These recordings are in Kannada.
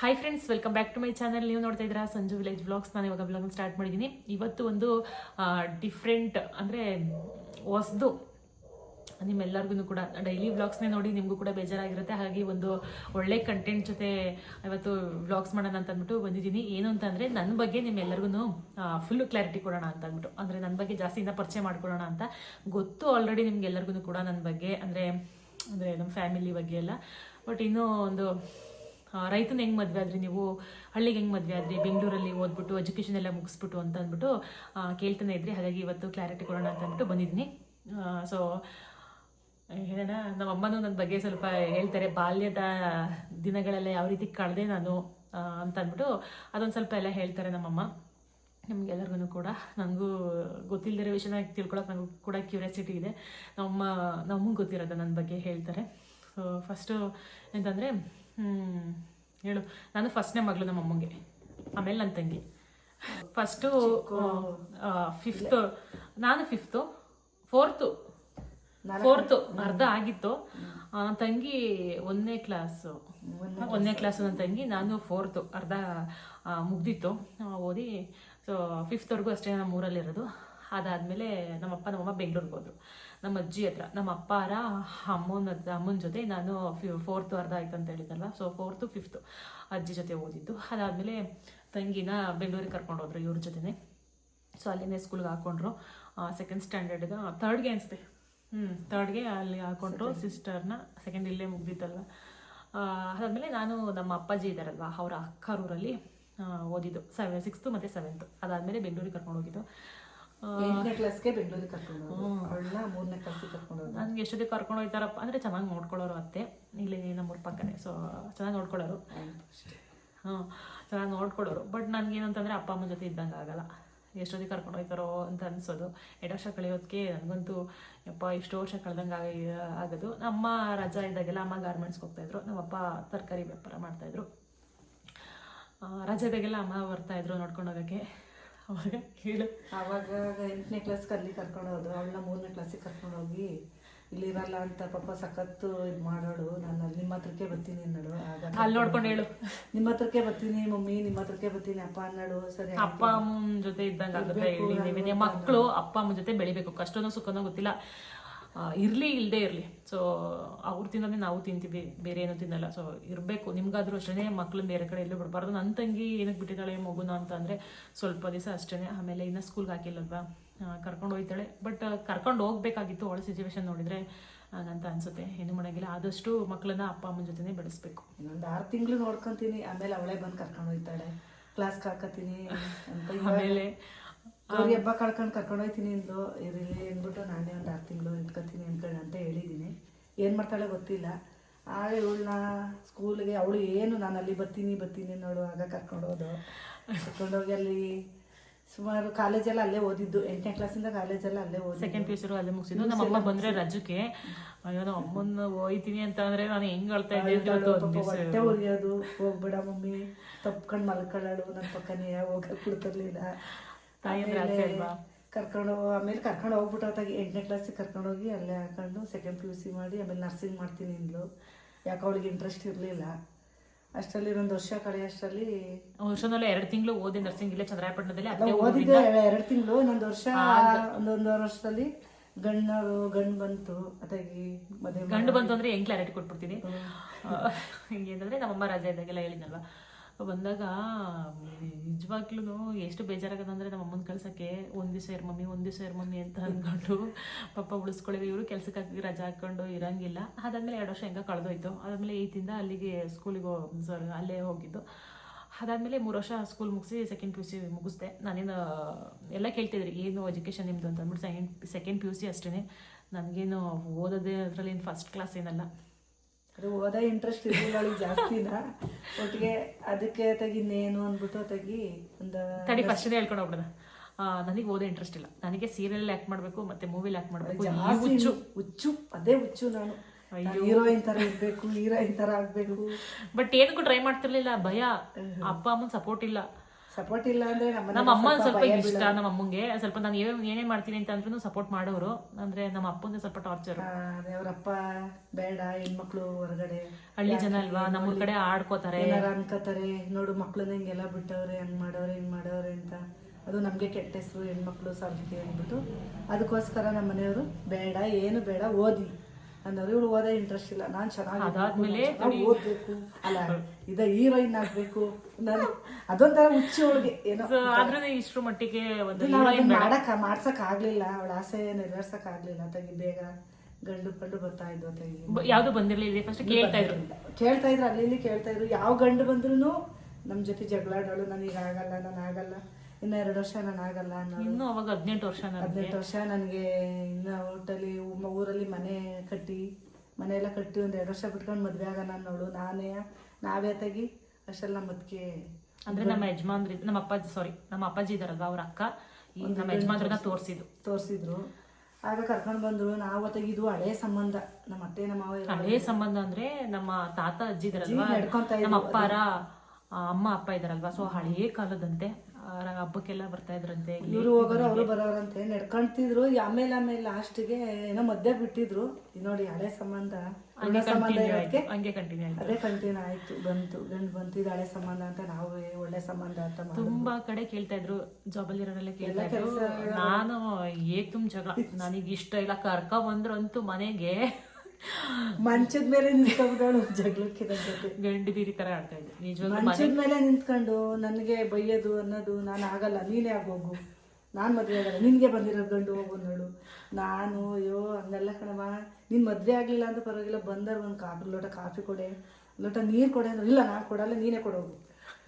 Hi friends welcome back to my channel ನೀವು ನೋಡ್ತಾ ಇದ್ದೀರಾ ಸಂಜು ವಿಲೇಜ್ ವ್ಲಾಗ್ಸ್ ನಾನು ಇವಾಗ ವ್ಲಾಗ್ ಸ್ಟಾರ್ಟ್ ಮಾಡಿದ್ದೀನಿ ಇವತ್ತು ಒಂದು ಡಿಫ್ರೆಂಟ್ ಅಂದರೆ ಹೊಸದು. ನಿಮ್ಮೆಲ್ಲರಿಗೂ ಕೂಡ ಡೈಲಿ ವ್ಲಾಗ್ಸ್ನೇ ನೋಡಿ ನಿಮಗೂ ಕೂಡ ಬೇಜಾರಾಗಿರುತ್ತೆ. ಹಾಗೆ ಒಂದು ಒಳ್ಳೆ ಕಂಟೆಂಟ್ ಜೊತೆ ಇವತ್ತು ವ್ಲಾಗ್ಸ್ ಮಾಡೋಣ ಅಂತ ಅಂದ್ಬಿಟ್ಟು ಬಂದಿದ್ದೀನಿ. ಏನು ಅಂತಂದರೆ ನನ್ನ ಬಗ್ಗೆ ನಿಮ್ಮೆಲ್ಲರಿಗೂ ಫುಲ್ ಕ್ಲಾರಿಟಿ ಕೊಡೋಣ ಅಂತ ಅಂದ್ಬಿಟ್ಟು ಅಂದರೆ ನನ್ನ ಬಗ್ಗೆ ಜಾಸ್ತಿಯಿಂದ ಪರಿಚಯ ಮಾಡ್ಕೊಳ್ಳೋಣ ಅಂತ ಗೊತ್ತು ಆಲ್ರೆಡಿ ನಿಮ್ಗೆಲ್ಲರಿಗೂ ಕೂಡ ನನ್ನ ಬಗ್ಗೆ. ಅಂದರೆ ಅಂದರೆ ನಮ್ಮ ಫ್ಯಾಮಿಲಿ ಬಗ್ಗೆ ಎಲ್ಲ. ಬಟ್ ಇನ್ನೂ ಒಂದು ರೈತನ ಹೆಂಗೆ ಮದುವೆ ಆದ್ರಿ ನೀವು? ಹಳ್ಳಿಗೆ ಹೆಂಗೆ ಮದುವೆ ಆದ್ರಿ? ಬೆಂಗಳೂರಲ್ಲಿ ಓದ್ಬಿಟ್ಟು ಎಜುಕೇಷನ್ ಎಲ್ಲ ಮುಗಿಸ್ಬಿಟ್ಟು ಅಂತ ಅಂದ್ಬಿಟ್ಟು ಕೇಳ್ತಾನೆ ಇದ್ರಿ. ಹಾಗಾಗಿ ಇವತ್ತು ಕ್ಲಾರಿಟಿ ಕೊಡೋಣ ಅಂತ ಅಂದ್ಬಿಟ್ಟು ಬಂದಿದ್ದೀನಿ. ಸೊ ಹೇಳೋಣ. ನಮ್ಮ ಅಮ್ಮನೂ ನನ್ನ ಬಗ್ಗೆ ಸ್ವಲ್ಪ ಹೇಳ್ತಾರೆ, ಬಾಲ್ಯದ ದಿನಗಳೆಲ್ಲ ಯಾವ ರೀತಿ ಕಳೆದೆ ನಾನು ಅಂತ ಅಂದ್ಬಿಟ್ಟು ಅದೊಂದು ಸ್ವಲ್ಪ ಎಲ್ಲ ಹೇಳ್ತಾರೆ ನಮ್ಮಮ್ಮ ನಿಮ್ಗೆಲ್ಲರಿಗೂ ಕೂಡ. ನನಗೂ ಗೊತ್ತಿಲ್ಲದಿರೋ ವಿಷಯನ ತಿಳ್ಕೊಳಕ್ಕೆ ನನಗೂ ಕೂಡ ಕ್ಯೂರಿಯಾಸಿಟಿ ಇದೆ. ನಮ್ಮಮ್ಮ ನಮಗೆ ಗೊತ್ತಿರೋದು ನನ್ನ ಬಗ್ಗೆ ಹೇಳ್ತಾರೆ. ಸೊ ಫಸ್ಟು ಎಂತಂದರೆ ಹೇಳು. ನಾನು ಫಸ್ಟ್ನೇ ಮಗಳು ನಮ್ಮ ಅಮ್ಮಂಗೆ. ಆಮೇಲೆ ನನ್ನ ತಂಗಿ. ಫಸ್ಟು ಫಿಫ್ತು ನಾನು ಫಿಫ್ತು ಫೋರ್ತು ಫೋರ್ತು ಅರ್ಧ ಆಗಿತ್ತು. ನನ್ನ ತಂಗಿ ಒಂದನೇ ಕ್ಲಾಸು ಒಂದನೇ ಕ್ಲಾಸು ನನ್ನ ತಂಗಿ ನಾನು ಫೋರ್ತು ಅರ್ಧ ಮುಗ್ದಿತ್ತು. ಓದಿ ಸೊ ಫಿಫ್ತ್ವರೆಗೂ ಅಷ್ಟೇ ನಮ್ಮ ಊರಲ್ಲಿರೋದು. ಅದಾದಮೇಲೆ ನಮ್ಮಪ್ಪ ನಮ್ಮಮ್ಮ ಬೆಂಗಳೂರಿಗೆ ಹೋದ್ರು. ನಮ್ಮ ಅಜ್ಜಿ ಹತ್ರ. ನಮ್ಮ ಅಪ್ಪಾರ ಅಮ್ಮನ ಅಮ್ಮನ ಜೊತೆ ನಾನು ಫೋರ್ತು ಅರ್ಧ ಆಯ್ತು ಅಂತ ಹೇಳಿದ್ನಲ್ಲ ಸೊ ಫೋರ್ತು ಫಿಫ್ತು ಅಜ್ಜಿ ಜೊತೆ ಓದಿದ್ದು. ಅದಾದಮೇಲೆ ತಂಗಿನ ಬೆಂಗಳೂರಿಗೆ ಕರ್ಕೊಂಡು ಹೋದ್ರು ಇವ್ರ ಜೊತೆನೆ. ಸೊ ಅಲ್ಲಿನೇ ಸ್ಕೂಲ್ಗೆ ಹಾಕೊಂಡ್ರು. ಸೆಕೆಂಡ್ ಸ್ಟ್ಯಾಂಡರ್ಡ್ಗೆ ಥರ್ಡ್ಗೆ ಅನಿಸುತ್ತೆ. ಹ್ಞೂ ತರ್ಡ್ಗೆ ಅಲ್ಲಿ ಹಾಕೊಂಡ್ರು ಸಿಸ್ಟರ್ನ ಸೆಕೆಂಡ್ ಇಲ್ಲೇ ಮುಗ್ದಿತ್ತಲ್ವ ಅದಾದಮೇಲೆ ನಾನು ನಮ್ಮ ಅಪ್ಪಾಜಿ ಇದ್ದಾರಲ್ವ ಅವರ ಅಕ್ಕರೂರಲ್ಲಿ ಓದಿದ್ದು. ಸೆವೆ ಸಿಕ್ಸ್ತು ಮತ್ತು ಸೆವೆಂತು ಅದಾದಮೇಲೆ ಬೆಂಗಳೂರಿಗೆ ಕರ್ಕೊಂಡು ಹೋಗಿದ್ದು. ಎಂಟನೇ ಕ್ಲಾಸ್ಗೆ ಬೆಂಗಳೂರಿಗೆ ಕರ್ಕೊಂಡು ಹೋದ್ರು. ಅವಳನ್ನ ಮೂರನೇ ಕ್ಲಾಸಿಗೆ ಕರ್ಕೊಂಡು ನನಗೆ ಎಷ್ಟೊತ್ತಿಗೆ ಕರ್ಕೊಂಡು ಹೋಯ್ತಾರಪ್ಪ ಅಂದರೆ ಚೆನ್ನಾಗಿ ನೋಡ್ಕೊಳ್ಳೋರು ಅತ್ತೆ. ಇಲ್ಲಿ ನಮ್ಮೂರ ಪಕ್ಕನೇ. ಸೊ ಚೆನ್ನಾಗಿ ನೋಡ್ಕೊಳ್ಳೋರು. ಹಾಂ ಚೆನ್ನಾಗಿ ನೋಡ್ಕೊಳ್ಳೋರು. ಬಟ್ ನನಗೇನಂತಂದರೆ ಅಪ್ಪ ಅಮ್ಮ ಜೊತೆ ಇದ್ದಂಗೆ ಆಗಲ್ಲ. ಎಷ್ಟೊತ್ತಿಗೆ ಕರ್ಕೊಂಡು ಹೋಯ್ತಾರೋ ಅಂತ ಅನ್ಸೋದು. ಎರಡು ವರ್ಷ ಕಳೆಯೋದಕ್ಕೆ ನನಗಂತೂ ಯಪ್ಪ ಇಷ್ಟು ವರ್ಷ ಕಳೆದಂಗೆ ಆಗ ಆಗೋದು. ನಮ್ಮ ರಜಾ ಇದ್ದಾಗೆಲ್ಲ ಅಮ್ಮ ಗಾರ್ಮೆಂಟ್ಸ್ಗೆ ಹೋಗ್ತಾಯಿದ್ರು ನಮ್ಮಪ್ಪ ತರಕಾರಿ ವ್ಯಾಪಾರ ಮಾಡ್ತಾಯಿದ್ರು. ಇದ್ರು ರಜೆ ಇದ್ದಾಗೆಲ್ಲ ಅಮ್ಮ ಬರ್ತಾಯಿದ್ರು ನೋಡ್ಕೊಂಡು ಹೋಗೋಕ್ಕೆ. ಅವಾಗ ಹೇಳು. ಆವಾಗ ಎಂಟನೇ ಕ್ಲಾಸ್ಗೆ ಅಲ್ಲಿ ಕರ್ಕೊಂಡು ಹೋದ್ರು. ಅವಳನ್ನ ಮೂರನೇ ಕ್ಲಾಸಿಗೆ ಕರ್ಕೊಂಡು ಹೋಗಿ ಇಲ್ಲಿ ಇರಲ್ಲ ಅಂತ ಪಾಪ ಸಖತ್ತು ಇದು ಮಾಡೋಳು. ನಾನು ಅಲ್ಲಿ ನಿಮ್ಮ ಹತ್ರಕ್ಕೆ ಬರ್ತೀನಿ ಅನ್ನೋಳು. ಆಗ ಅಲ್ಲಿ ನೋಡ್ಕೊಂಡು ಹೇಳು. ನಿಮ್ಮ ಹತ್ರಕ್ಕೆ ಬರ್ತೀನಿ ಮಮ್ಮಿ ನಿಮ್ಮ ಹತ್ರಕ್ಕೆ ಬರ್ತೀನಿ ಅಪ್ಪ ಅನ್ನೋಳು. ಸರಿ ಅಪ್ಪ ಅಮ್ಮನ ಜೊತೆ ಇದ್ದಂಗೆ ಆಗುತ್ತೆ ಮಕ್ಕಳು ಅಪ್ಪ ಅಮ್ಮನ ಜೊತೆ ಬೆಳಿಬೇಕು. ಕಷ್ಟನೋ ಸುಖನೋ ಗೊತ್ತಿಲ್ಲ. ಇರ್ಲಿ ಇಲ್ಲದೆ ಇರಲಿ. ಸೊ ಅವ್ರು ತಿನ್ನೋದೇ ನಾವು ತಿಂತೀವಿ. ಬೇರೆ ಏನೂ ತಿನ್ನಲ್ಲ. ಸೊ ಇರಬೇಕು. ನಿಮ್ಗಾದ್ರೂ ಅಷ್ಟೇ ಮಕ್ಳು ಬೇರೆ ಕಡೆ ಎಲ್ಲೂ ಬಿಡಬಾರ್ದು ನನ್ನ ತಂಗಿ ಏನಕ್ಕೆ ಬಿಟ್ಟಿದ್ದಾಳೆ ಮಗುನ ಅಂತ ಅಂದರೆ ಸ್ವಲ್ಪ ದಿವಸ ಅಷ್ಟೇ ಆಮೇಲೆ ಇನ್ನು ಸ್ಕೂಲ್ಗೆ ಹಾಕಿಲ್ಲಲ್ವಾ? ಕರ್ಕೊಂಡು ಹೋಗ್ತಾಳೆ ಬಟ್ ಕರ್ಕೊಂಡು ಹೋಗ್ಬೇಕಾಗಿತ್ತು ಅವಳ ಸಿಚುವೇಶನ್ ನೋಡಿದರೆ. ಹಾಗಂತ ಅನ್ಸುತ್ತೆ. ಏನು ಮಾಡೋಂಗಿಲ್ಲ ಆದಷ್ಟು ಮಕ್ಕಳನ್ನ ಅಪ್ಪ ಅಮ್ಮನ ಜೊತೆನೇ ಬೆಳೆಸ್ಬೇಕು. ಇನ್ನೊಂದು ಆರು ತಿಂಗಳು ನೋಡ್ಕೊತೀನಿ. ಆಮೇಲೆ ಅವಳೇ ಬಂದು ಕರ್ಕೊಂಡು ಹೋಗ್ತಾಳೆ ಕ್ಲಾಸ್ಗೆ ಹಾಕತೀನಿ ಅಂತ ಆಮೇಲೆ ಗೌರಿ ಹಬ್ಬ ಕಳ್ಕೊಂಡು ಕರ್ಕೊಂಡು ಹೋಗ್ತೀನಿ ಅಂದ್ಲು. ಇರಲಿ ಅಂದ್ಬಿಟ್ಟು ನಾನೇ ಒಂದು ಆರು ತಿಂಗಳು ಇಟ್ಕೊತೀನಿ ಅಂದ್ಕೊಂಡು ಅಂತ ಹೇಳಿದ್ದೀನಿ ಏನು ಮಾಡ್ತಾಳೆ ಗೊತ್ತಿಲ್ಲ. ಆಗ ಇವಳನ್ನ ಸ್ಕೂಲ್ಗೆ ಅವಳು ಏನು ನಾನು ಅಲ್ಲಿ ಬರ್ತೀನಿ ಬರ್ತೀನಿ ನೋಡು ಆಗ ಕರ್ಕೊಂಡೋದು ಹೋದು ಕರ್ಕೊಂಡೋಗಿ ಅಲ್ಲಿ ಸುಮಾರು ಕಾಲೇಜೆಲ್ಲ ಅಲ್ಲೇ ಓದಿದ್ದು. ಎಂಟನೇ ಕ್ಲಾಸಿಂದ ಕಾಲೇಜೆಲ್ಲ ಅಲ್ಲೇ ಓದಿ ಸೆಕೆಂಡ್ ಪಿ ಯು ಅಲ್ಲೇ ಮುಗಿಸಿದ್ದು. ನಮ್ಮ ಅಮ್ಮ ಬಂದರೆ ರಜಕ್ಕೆ ಅಯ್ಯೋ ನಮ್ಮ ಅಮ್ಮನ ಹೋಯ್ತೀನಿ ಅಂತ ಅಂದ್ರೆ ನಾನು ಹೆಂಗೆ ಅಳ್ತಾ ಇದ್ದೆ. ಹೊಟ್ಟೆ ಉರಿಯೋದು. ಹೋಗ್ಬೇಡ ಮಮ್ಮಿ. ತಪ್ಕೊಂಡು ಮಲ್ಕೊಳ್ಳೋಳು ನನ್ನ ಪಕ್ಕನೇ ಹೋಗಕ್ಕೆ ಕೊಡ್ತಿರ್ಲಿಲ್ಲ. ಆಸೆ ಅಲ್ವಾ? ಕರ್ಕೊಂಡು ಆಮೇಲೆ ಕರ್ಕೊಂಡು ಹೋಗ್ಬಿಟ್ಟು ಹೊತ್ತಾಗಿ ಎಂಟನೇ ಕ್ಲಾಸಿಗೆ ಕರ್ಕೊಂಡು ಹೋಗಿ ಅಲ್ಲೇ ಹಾಕೊಂಡು ಸೆಕೆಂಡ್ ಪಿ ಯು ಸಿ ಮಾಡಿ ಆಮೇಲೆ ನರ್ಸಿಂಗ್ ಮಾಡ್ತೀನಿ ಇಂದ್ಲು. ಯಾಕೆ ಅವಳಿಗೆ ಇಂಟ್ರೆಸ್ಟ್ ಇರಲಿಲ್ಲ. ಅಷ್ಟರಲ್ಲಿ ಒಂದು ವರ್ಷ ಕಳೆಯೋಷ್ಟರಲ್ಲಿ ವರ್ಷದಲ್ಲಿ ಎರಡು ತಿಂಗಳು ಓದಿ ನರ್ಸಿಂಗ್ ಇಲ್ಲೇ ಚಂದ್ರಾಯಪಟ್ಟಣದಲ್ಲಿ ಓದಿದ್ದೆ ಎರಡು ತಿಂಗಳು ಒಂದೊಂದು ವರ್ಷ ಒಂದೊಂದು ವರ್ಷದಲ್ಲಿ ಗಂಡು ಗಂಡು ಬಂತು. ಅದಾಗಿ ಮದುವೆ ಗಂಡು ಬಂತು ಅಂದ್ರೆ ಹೆಂಗ್ ಕ್ಲಾರಿಟಿ ಕೊಟ್ಬಿಡ್ತೀನಿ? ಹಿಂಗೆ ಅಂತಂದರೆ ನಮ್ಮಮ್ಮ ರಜೆ ಇದ್ದಾಗೆಲ್ಲ ಹೇಳಿದ್ನಲ್ವಾ? ಬಂದಾಗ ನಿಜವಾಗ್ಲೂ ಎಷ್ಟು ಬೇಜಾರಾಗದಂದ್ರೆ ನಮ್ಮ ಅಮ್ಮನ ಕಳ್ಸಕ್ಕೆ, ಒಂದ್ ದಿವಸ ಇರ್ ಮಮ್ಮಿ, ಒಂದ್ ದಿವಸ ಇರ್ ಮಮ್ಮಿ ಅಂತ ಅಂದ್ಕೊಂಡು ಪಾಪ ಉಳಿಸ್ಕೊಳ್ಳಿ ಇವರು ಕೆಲ್ಸಕ್ಕೆ ಹಾಕಿ ರಜಾ ಹಾಕೊಂಡು ಇರಂಗಿಲ್ಲ. ಅದಾದ್ಮೇಲೆ ಎರಡು ವರ್ಷ ಹೆಂಗ ಕಳೆದೋಯ್ತು. ಅದಾದ್ಮೇಲೆ ಏಯ್ತಿಂದ ಅಲ್ಲಿಗೆ ಸ್ಕೂಲಿಗೆ ಸಾರಿ ಅಲ್ಲೇ ಹೋಗಿದ್ದು. ಅದಾದಮೇಲೆ ಮೂರು ವರ್ಷ ಸ್ಕೂಲ್ ಮುಗಿಸಿ ಸೆಕೆಂಡ್ ಪಿ ಯು ಸಿ ಮುಗಿಸ್ದೆ. ನಾನೇನು, ಎಲ್ಲ ಕೇಳ್ತಿದ್ರಿ, ಏನು ಎಜುಕೇಷನ್ ನಿಮ್ಮದು ಅಂತ ಅಂದ್ಬಿಟ್ಟು second second P U C ಅಷ್ಟೇ ನನಗೇನು ಓದೋದೇ ಅದರಲ್ಲಿ ಏನು ಫಸ್ಟ್ ಕ್ಲಾಸ್ ಏನಲ್ಲ. ಅದು ಓದೋ ಇಂಟ್ರೆಸ್ಟ್ ಜಾಸ್ತಿ ಜಾಸ್ತಿನ. ಒಟ್ಟಿಗೆ ಅದಕ್ಕೆ ತೆಗಿ ಇನ್ನೇನು ಅಂದ್ಬಿಟ್ಟು ತೆಗಿ ಒಂದು ತಡಿ ಫಸ್ಟ್ ಹೇಳ್ಕೊಂಡು ಹೋಗ್ಬಿಡೋಣ. ನನಗೆ ಓದೋ ಇಂಟ್ರೆಸ್ಟ್ ಇಲ್ಲ. ನನಗೆ ಸೀರಿಯಲ್ ಆ್ಯಕ್ಟ್ ಮಾಡಬೇಕು ಮತ್ತೆ ಮೂವಿಲಿ ಆ್ಯಕ್ಟ್ ಮಾಡಬೇಕು. ಹುಚ್ಚು. ಹುಚ್ಚು ಅದೇ ಹುಚ್ಚು ನಾನು. ಹೀರೋಯಿನ್ ತರ ಇರಬೇಕು ಹೀರೋಯಿನ್ ತರ ಆಗಬೇಕು. ಬಟ್ ಏನಕ್ಕೂ ಟ್ರೈ ಮಾಡ್ತಿರ್ಲಿಲ್ಲ ಭಯ. ಅಪ್ಪ ಅಮ್ಮನ ಸಪೋರ್ಟ್ ಇಲ್ಲ. ಸಪೋರ್ಟ್ ಇಲ್ಲ ಅಂದ್ರೆ ನಮ್ಮ ಅಮ್ಮ ಸ್ವಲ್ಪ ಇಷ್ಟ ನಮ್ಮ ಅಮ್ಮಂಗೆ. ಸ್ವಲ್ಪ ನಾನು ಏನೇ ಏನೇ ಮಾಡ್ತೀನಿ ಅಂತ ಅಂದ್ರೂ ಸಪೋರ್ಟ್ ಮಾಡೋರು. ಅಂದ್ರೆ ನಮ್ಮ ಅಪ್ಪಂದು ಸ್ವಲ್ಪ ಟಾರ್ಚರ್ ಅವ್ರಪ್ಪ ಬೇಡ ಹೆಣ್ಮಕ್ಳು ಹೊರಗಡೆ. ಹಳ್ಳಿ ಜನ ಅಲ್ವಾ? ನಮ್ಮ ಕಡೆ ಆಡ್ಕೋತಾರೆ. ಅನ್ಕೋತಾರೆ ನೋಡು ಮಕ್ಳನ್ನ ಹಿಂಗೆಲ್ಲ ಬಿಟ್ಟವ್ರೆ ಹಂಗ್ ಮಾಡೋರು ಹಿಂಗ್ ಮಾಡೋರೆ ಅಂತ. ಅದು ನಮ್ಗೆ ಕೆಟ್ಟ ಹೆಸರು ಹೆಣ್ಮಕ್ಳು ಸಾಲಕ್ಕೆ ಅಂದ್ಬಿಟ್ಟು. ಅದಕ್ಕೋಸ್ಕರ ನಮ್ಮ ಮನೆಯವರು ಬೇಡ ಏನು ಬೇಡ ಓದಿ. ಅನ್ನೋರು ಇವಳು ಓದೋ ಇಂಟ್ರೆಸ್ಟ್ ಇಲ್ಲ. ನಾನು ಚೆನ್ನಾಗಿ ಓದಬೇಕು. ಅಲ್ಲ ಇದ ಹೀರೋಯಿನ್ ಆಗ್ಬೇಕು. ನಾನು ಅದೊಂಥರ ಹುಚ್ಚು ಅವಳಿಗೆ. ಏನೋ ಇಷ್ಟು ಇಷ್ಟ್ರ ಮಟ್ಟಿಗೆ ಒಂದು ನಾವು ಅದನ್ನ ಮಾಡಕ್ ಮಾಡ್ಸಕ್ ಆಗ್ಲಿಲ್ಲ. ಅವಳ ಆಸೆ ನೆರವೇರ್ಸಕ್ ಆಗ್ಲಿಲ್ಲ. ತಗಿ ಬೇಗ ಗಂಡು ಕಂಡು ಬರ್ತಾ ಇದ್ವು ತಗಿ ಯಾವುದು ಬಂದಿರ್ಲಿಲ್ಲ ಫಸ್ಟ್ ಕೇಳ್ತಾ ಇದ್ರು. ಕೇಳ್ತಾ ಇದ್ರು ಅಲ್ಲಿ ಇಲ್ಲಿ ಕೇಳ್ತಾ ಇದ್ರು. ಯಾವ ಗಂಡು ಬಂದ್ರು ನಮ್ ಜೊತೆ ಜಗಳಾಡೋಳು ನನಗೆ ಆಗಲ್ಲ ನಾನು ಆಗಲ್ಲ. ಇನ್ನ ಎರಡು ವರ್ಷ ನಾನು ಆಗಲ್ಲ ಇನ್ನು ಅವಾಗ ಹದಿನೆಂಟು ವರ್ಷ ಹದಿನೆಂಟು ವರ್ಷ ನನಗೆ ಇನ್ನ ಊಟಲ್ಲಿ ಊರಲ್ಲಿ ಮನೆ ಕಟ್ಟಿ ಮನೆ ಎಲ್ಲ ಕಟ್ಟಿ ಒಂದ್ ಎರಡು ವರ್ಷ ಬಿಟ್ಕೊಂಡು ಮದ್ವೆ ಆಗೋಣ ನೋಡು ನಾನೇ ನಾವೇ ತೆಗಿ ಅಷ್ಟೆಲ್ಲ ನಮ್ಮ ಮದ್ಕೆ ಅಂದ್ರೆ ನಮ್ಮ ಯಜಮಾನ್ರಿ ನಮ್ಮ ಅಪ್ಪಾಜಿ ಸಾರಿ ನಮ್ಮ ಅಪ್ಪಾಜಿ ಇದಾರಲ್ವ ಅವ್ರ ಅಕ್ಕ? ನಮ್ಮ ಯಜಮಾನ್ರ ತೋರ್ಸಿದ್ರು. ತೋರ್ಸಿದ್ರು. ಆಗ ಕರ್ಕೊಂಡು ಬಂದ್ರು. ನಾವು ತೆಗಿದು ಹಳೆ ಸಂಬಂಧ. ನಮ್ಮ ಅತ್ತೆ ನಮ್ಮ ಹಳೇ ಸಂಬಂಧ ಅಂದ್ರೆ ನಮ್ಮ ತಾತ ಅಜ್ಜಿ ಇದಾರಲ್ವಾ? ನಮ್ಮ ಅಪ್ಪಾರ ಅಮ್ಮ ಅಪ್ಪ ಇದಾರಲ್ವಾ? ಸೊ ಹಳೇ ಕಾಲದಂತೆ ಹಬ್ಬಕ್ಕೆಲ್ಲ ಬರ್ತಾ ಇದ್ರಂತೆ ಇವರು ಹೋಗೋರು ಅವರು ಬರೋರಂತೆ. ನಡ್ಕೊಂತಿದ್ರು. ಆಮೇಲೆ ಆಮೇಲೆ ಲಾಸ್ಟ್ಗೆ ಏನೋ ಮದ್ಯ ಬಿಟ್ಟಿದ್ರು. ನೋಡಿ ಹಳೆ ಸಂಬಂಧ ಸಂಬಂಧ ಇರೋದಕ್ಕೆ ಹಂಗೆ ಕಂಟಿನ್ಯೂ ಆಯ್ತು. ಅದೇ ಕಂಟಿನ್ಯೂ ಆಯ್ತು. ಬಂತು ಗಂಡು ಬಂತು. ಇದು ಹಳೆ ಸಂಬಂಧ ಅಂತ ನಾವೇ ಒಳ್ಳೆ ಸಂಬಂಧ ಅಂತ. ತುಂಬಾ ಕಡೆ ಕೇಳ್ತಾ ಇದ್ರು. ಜಾಬ್ ಅಲ್ಲಿ ಇರೋರೆಲ್ಲ ಕೇಳ್ತಾ ಇದ್ರು ನಾನು ಏಕ್ ತುಂಬ ಜಗಳ ನನಗೆ ಇಷ್ಟ ಇಲ್ಲ. ಕರ್ಕ ಬಂದ್ರಂತೂ ಮನೆಗೆ. ಮಂಚದ ಮೇಲೆ ನಿಂತ್ಕೊಂಡ್ಬಿಡೋಳು ಜಗಳಕ್ಕೆ ಗಂಡು ಬೀರಿ ತರ ಆಡ್ತಾ ಇದ್ದೆ ನಿಜವಾಗ್ಲೂ ಮಂಚದ ಮೇಲೆ ನಿಂತ್ಕೊಂಡು ನನಗೆ ಬೈಯೋದು ಅನ್ನೋದು ನಾನು ಆಗಲ್ಲ ನೀನೇ ಆಗೋಗು. ನಾನು ಮದುವೆ ಆಗಲ್ಲ ನಿನಗೆ ಬಂದಿರೋ ಗಂಡು ಹೋಗು ನೋಡು ನಾನು ಅಯ್ಯೋ ಹಂಗೆಲ್ಲ ಕಣವ ನಿನ್ ಮದ್ವೆ ಆಗಲಿಲ್ಲ ಅಂತ ಪರವಾಗಿಲ್ಲ ಬಂದವ್ರು ಒಂದು ಕಾಫಿ ಲೋಟ ಕಾಫಿ ಕೊಡೆ. ಲೋಟ ನೀರು ಕೊಡೆ ಅಂದ್ರೆ ಇಲ್ಲ ನಾನು ಕೊಡಲ್ಲ ನೀನೇ ಕೊಡೋಗು.